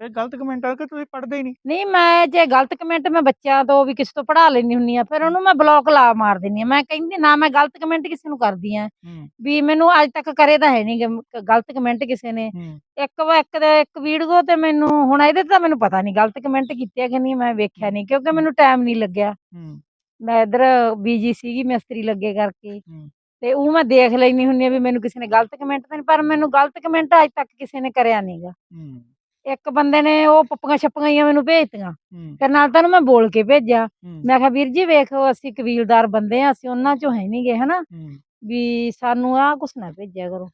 ਫਿਰ ਗਲਤ ਕਮੈਂਟ ਆ ਕੇ ਤੁਸੀਂ ਪੜ੍ਹਦੇ ਹੀ ਨਹੀਂ ਨਹੀਂ ਮੈਂ ਜੇ ਗਲਤ ਕਮੈਂਟ ਮੈਂ ਬੱਚਿਆਂ ਤੋਂ ਵੀ ਕਿਸੇ ਤੋਂ ਪੜ੍ਹਾ ਲੈਣੀ ਹੁੰਨੀ ਆ ਫਿਰ ਉਹਨੂੰ ਮੈਂ ਬਲੌਕ ਲਾ ਮਾਰ ਦਿੰਨੀ ਆ। ਮੈਂ ਕਹਿੰਦੀ ਨਾ ਮੈਂ ਗਲਤ ਕਮੈਂਟ ਕਿਸੇ ਨੂੰ ਕਰਦੀ ਆ। ਹੂੰ। ਵੀ ਮੈਨੂੰ ਅੱਜ ਤੱਕ ਕਰੇ ਤਾਂ ਹੈ ਨਹੀਂ ਗਲਤ ਕਮੈਂਟ ਕਿਸੇ ਨੇ। ਹੂੰ। ਇੱਕ ਵਾ ਇੱਕ ਦੇ ਇੱਕ ਵੀਡੀਓ ਤੇ ਮੈਨੂੰ ਹੁਣ ਇਹਦੇ ਤੇ ਤਾਂ ਮੈਨੂੰ ਪਤਾ ਨਹੀਂ ਗਲਤ ਕਮੈਂਟ ਕੀਤੇ ਆ ਕਿ ਨਹੀਂ ਮੈਂ ਵੇਖਿਆ ਨਹੀਂ ਕਿਉਂਕਿ ਮੈਨੂੰ ਟਾਈਮ ਨਹੀਂ ਲੱਗਿਆ। ਹੂੰ। ਮੈਂ ਇਧਰ ਬੀਜੀ ਸੀਗੀ ਮਿਸਤਰੀ ਲੱਗੇ ਕਰਕੇ। ਹੂੰ। ਤੇ ਉਹ ਮੈਂ ਦੇਖ ਲੈਣੀ ਹੁੰਨੀ ਆ ਵੀ ਮੈਨੂੰ ਕਿਸੇ ਨੇ ਗਲਤ ਕਮੈਂਟ ਤਾਂ ਨਹੀਂ ਪਰ ਮੈਨੂੰ ਗਲਤ ਕਮੈਂਟ ਅੱਜ ਤੱਕ ਕਿਸੇ ਨੇ ਕਰਿਆ ਨਹੀਂਗਾ ਇੱਕ ਬੰਦੇ ਨੇ ਉਹ ਪੱਪੀਆਂ ਛੱਪੀਆਂ ਮੈਨੂੰ ਭੇਜਤੀਆਂ ਫਿਰ ਨਾਲ ਤਾਂ ਮੈਂ ਬੋਲ ਕੇ ਭੇਜਿਆ। ਮੈਂ ਕਿਹਾ ਵੀਰ ਜੀ ਵੇਖੋ ਅਸੀਂ ਕਬੀਲਦਾਰ ਬੰਦੇ ਆ ਅਸੀਂ ਉਹਨਾਂ ਚੋਂ ਹੈ ਨਹੀਂਗੇ ਹਨਾ? ਵੀ ਸਾਨੂੰ ਆਹ ਕੁਛ ਨਾ ਭੇਜਿਆ ਕਰੋ।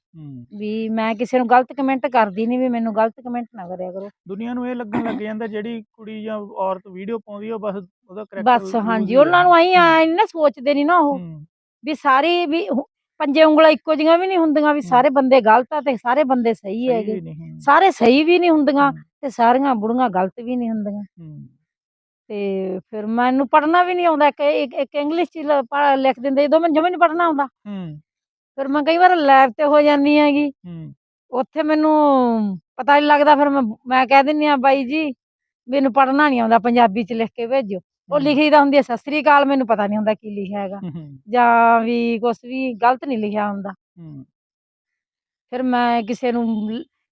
ਵੀ ਮੈਂ ਕਿਸੇ ਨੂੰ ਗਲਤ ਕਮੈਂਟ ਕਰਦੀ ਨਹੀਂ ਵੀ ਮੈਨੂੰ ਗਲਤ ਕਮੈਂਟ ਨਾ ਕਰਿਆ ਕਰੋ। ਦੁਨੀਆ ਨੂੰ ਇਹ ਲੱਗਣ ਲੱਗ ਜਾਂਦਾ ਜਿਹੜੀ ਕੁੜੀ ਜਾਂ ਔਰਤ ਵੀਡੀਓ ਪਾਉਂਦੀ ਆ ਬਸ ਉਹਦਾ ਕਰੈਕਟਰ ਬਸ ਹਾਂਜੀ ਉਹਨਾਂ ਨੂੰ ਆਈ ਆ ਨਾ ਸੋਚਦੇ ਨਹੀਂ ਨਾ ਉਹ। ਵੀ ਸਾਰੇ ਵੀ ਪੰਜੇ ਉਂਗਲਾਂ ਇੱਕੋ ਜਿਹੀਆਂ ਵੀ ਨਹੀਂ ਹੁੰਦੀਆਂ ਵੀ। ਸਾਰੇ ਬੰਦੇ ਗਲਤ ਆ ਤੇ ਸਾਰੇ ਬੰਦੇ ਸਹੀ ਹੈਗੇ। ਸਾਰੇ ਸਹੀ ਵੀ ਨਹੀਂ ਹੁੰਦੀਆਂ ਤੇ ਸਾਰੀਆਂ ਬੁੜੀਆਂ ਗਲਤ ਵੀ ਨਹੀਂ ਹੁੰਦੀਆਂ। ਤੇ ਫਿਰ ਮੈਨੂੰ ਪੜ੍ਹਨਾ ਵੀ ਨਹੀਂ ਆਉਂਦਾ। ਇੱਕ ਇੱਕ ਇੰਗਲਿਸ਼ ਚ ਲਿਖ ਦਿੰਦੇ ਜਦੋਂ ਮੈਨੂੰ ਜਮੇ ਨਹੀਂ ਪੜ੍ਹਨਾ ਆਉਂਦਾ। ਫਿਰ ਮੈਂ ਕਈ ਵਾਰ ਲੈਬ ਤੇ ਹੋ ਜਾਂਦੀ ਹੈਗੀ। ਉੱਥੇ ਮੈਨੂੰ ਪਤਾ ਨਹੀਂ ਲੱਗਦਾ ਫਿਰ ਮੈਂ ਮੈਂ ਕਹਿ ਦਿੰਦੀ ਆ ਬਾਈ ਜੀ ਮੈਨੂੰ ਪੜ੍ਹਨਾ ਨਹੀਂ ਆਉਂਦਾ ਪੰਜਾਬੀ ਚ ਲਿਖ ਕੇ ਭੇਜੋ। ਉਹ ਲਿਖੀ ਤਾਂ ਹੁੰਦੀ ਹੈ ਸਤਿ ਸ੍ਰੀ ਅਕਾਲ ਮੈਨੂੰ ਪਤਾ ਨਹੀਂ ਹੁੰਦਾ ਕੀ ਲਿਖਿਆ ਹੈਗਾ। ਜਾਂ ਵੀ ਕੁਝ ਵੀ ਗਲਤ ਨਹੀਂ ਲਿਖਿਆ ਹੁੰਦਾ। ਫਿਰ ਮੈਂ ਕਿਸੇ ਨੂੰ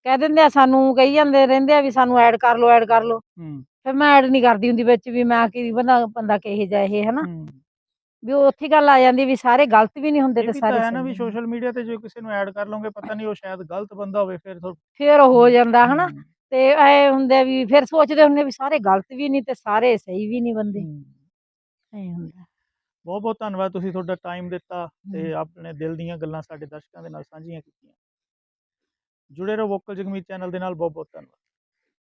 ਕਹਿ ਦਿੰਦੇ ਆ ਸਾਨੂੰ ਕਹੀ ਜਾਂਦੇ ਰਹਿੰਦੇ ਆ ਵੀ ਸਾਨੂੰ ਐਡ ਕਰ ਲਓ ਐਡ ਕਰ ਲਓ। ਫਿਰ ਮੈਂ ਐਡ ਨਹੀਂ ਕਰਦੀ ਹੁੰਦੀ ਵਿੱਚ ਵੀ ਮੈਂ ਕੀ ਬੰਦਾ ਬੰਦਾ ਕਿਹੇ ਜਾ ਇਹ ਹਨਾ। ਵੀ ਉਹ ਉੱਥੇ ਗੱਲ ਆ ਜਾਂਦੀ ਵੀ ਸਾਰੇ ਗਲਤ ਵੀ ਨਹੀਂ ਹੁੰਦੇ ਤੇ ਸਾਰੇ ਹੈ ਨਾ ਵੀ। ਸੋਸ਼ਲ ਮੀਡੀਆ ਤੇ ਜੇ ਕਿਸੇ ਨੂੰ ਐਡ ਕਰ ਲਓਗੇ ਪਤਾ ਨਹੀਂ ਉਹ ਸ਼ਾਇਦ ਗਲਤ ਬੰਦਾ ਹੋਵੇ ਫਿਰ ਫਿਰ ਹੋ ਜਾਂਦਾ ਹਨਾ? ਤੇ ਐ ਹੁੰਦੇ ਵੀ ਫਿਰ ਸੋਚਦੇ ਹੁੰਦੇ ਵੀ ਸਾਰੇ ਗਲਤ ਵੀ ਨਹੀਂ ਤੇ ਸਾਰੇ ਸਹੀ ਵੀ ਨਹੀਂ ਬੰਦੇ। ਐ ਹੁੰਦਾ ਬਹੁਤ ਬਹੁਤ ਧੰਨਵਾਦ ਤੁਸੀਂ ਤੁਹਾਡਾ ਟਾਈਮ ਦਿੱਤਾ ਤੇ। ਆਪਣੇ ਦਿਲ ਦੀਆਂ ਗੱਲਾਂ ਸਾਡੇ ਦਰਸ਼ਕਾਂ ਦੇ ਨਾਲ ਸਾਂਝੀਆਂ ਕੀਤੀਆਂ ਜੁੜੇ ਰਹੋ ਵੋਕਲ ਜਗਮੀਤ ਚੈਨਲ ਦੇ ਨਾਲ ਬਹੁਤ ਬਹੁਤ ਧੰਨਵਾਦ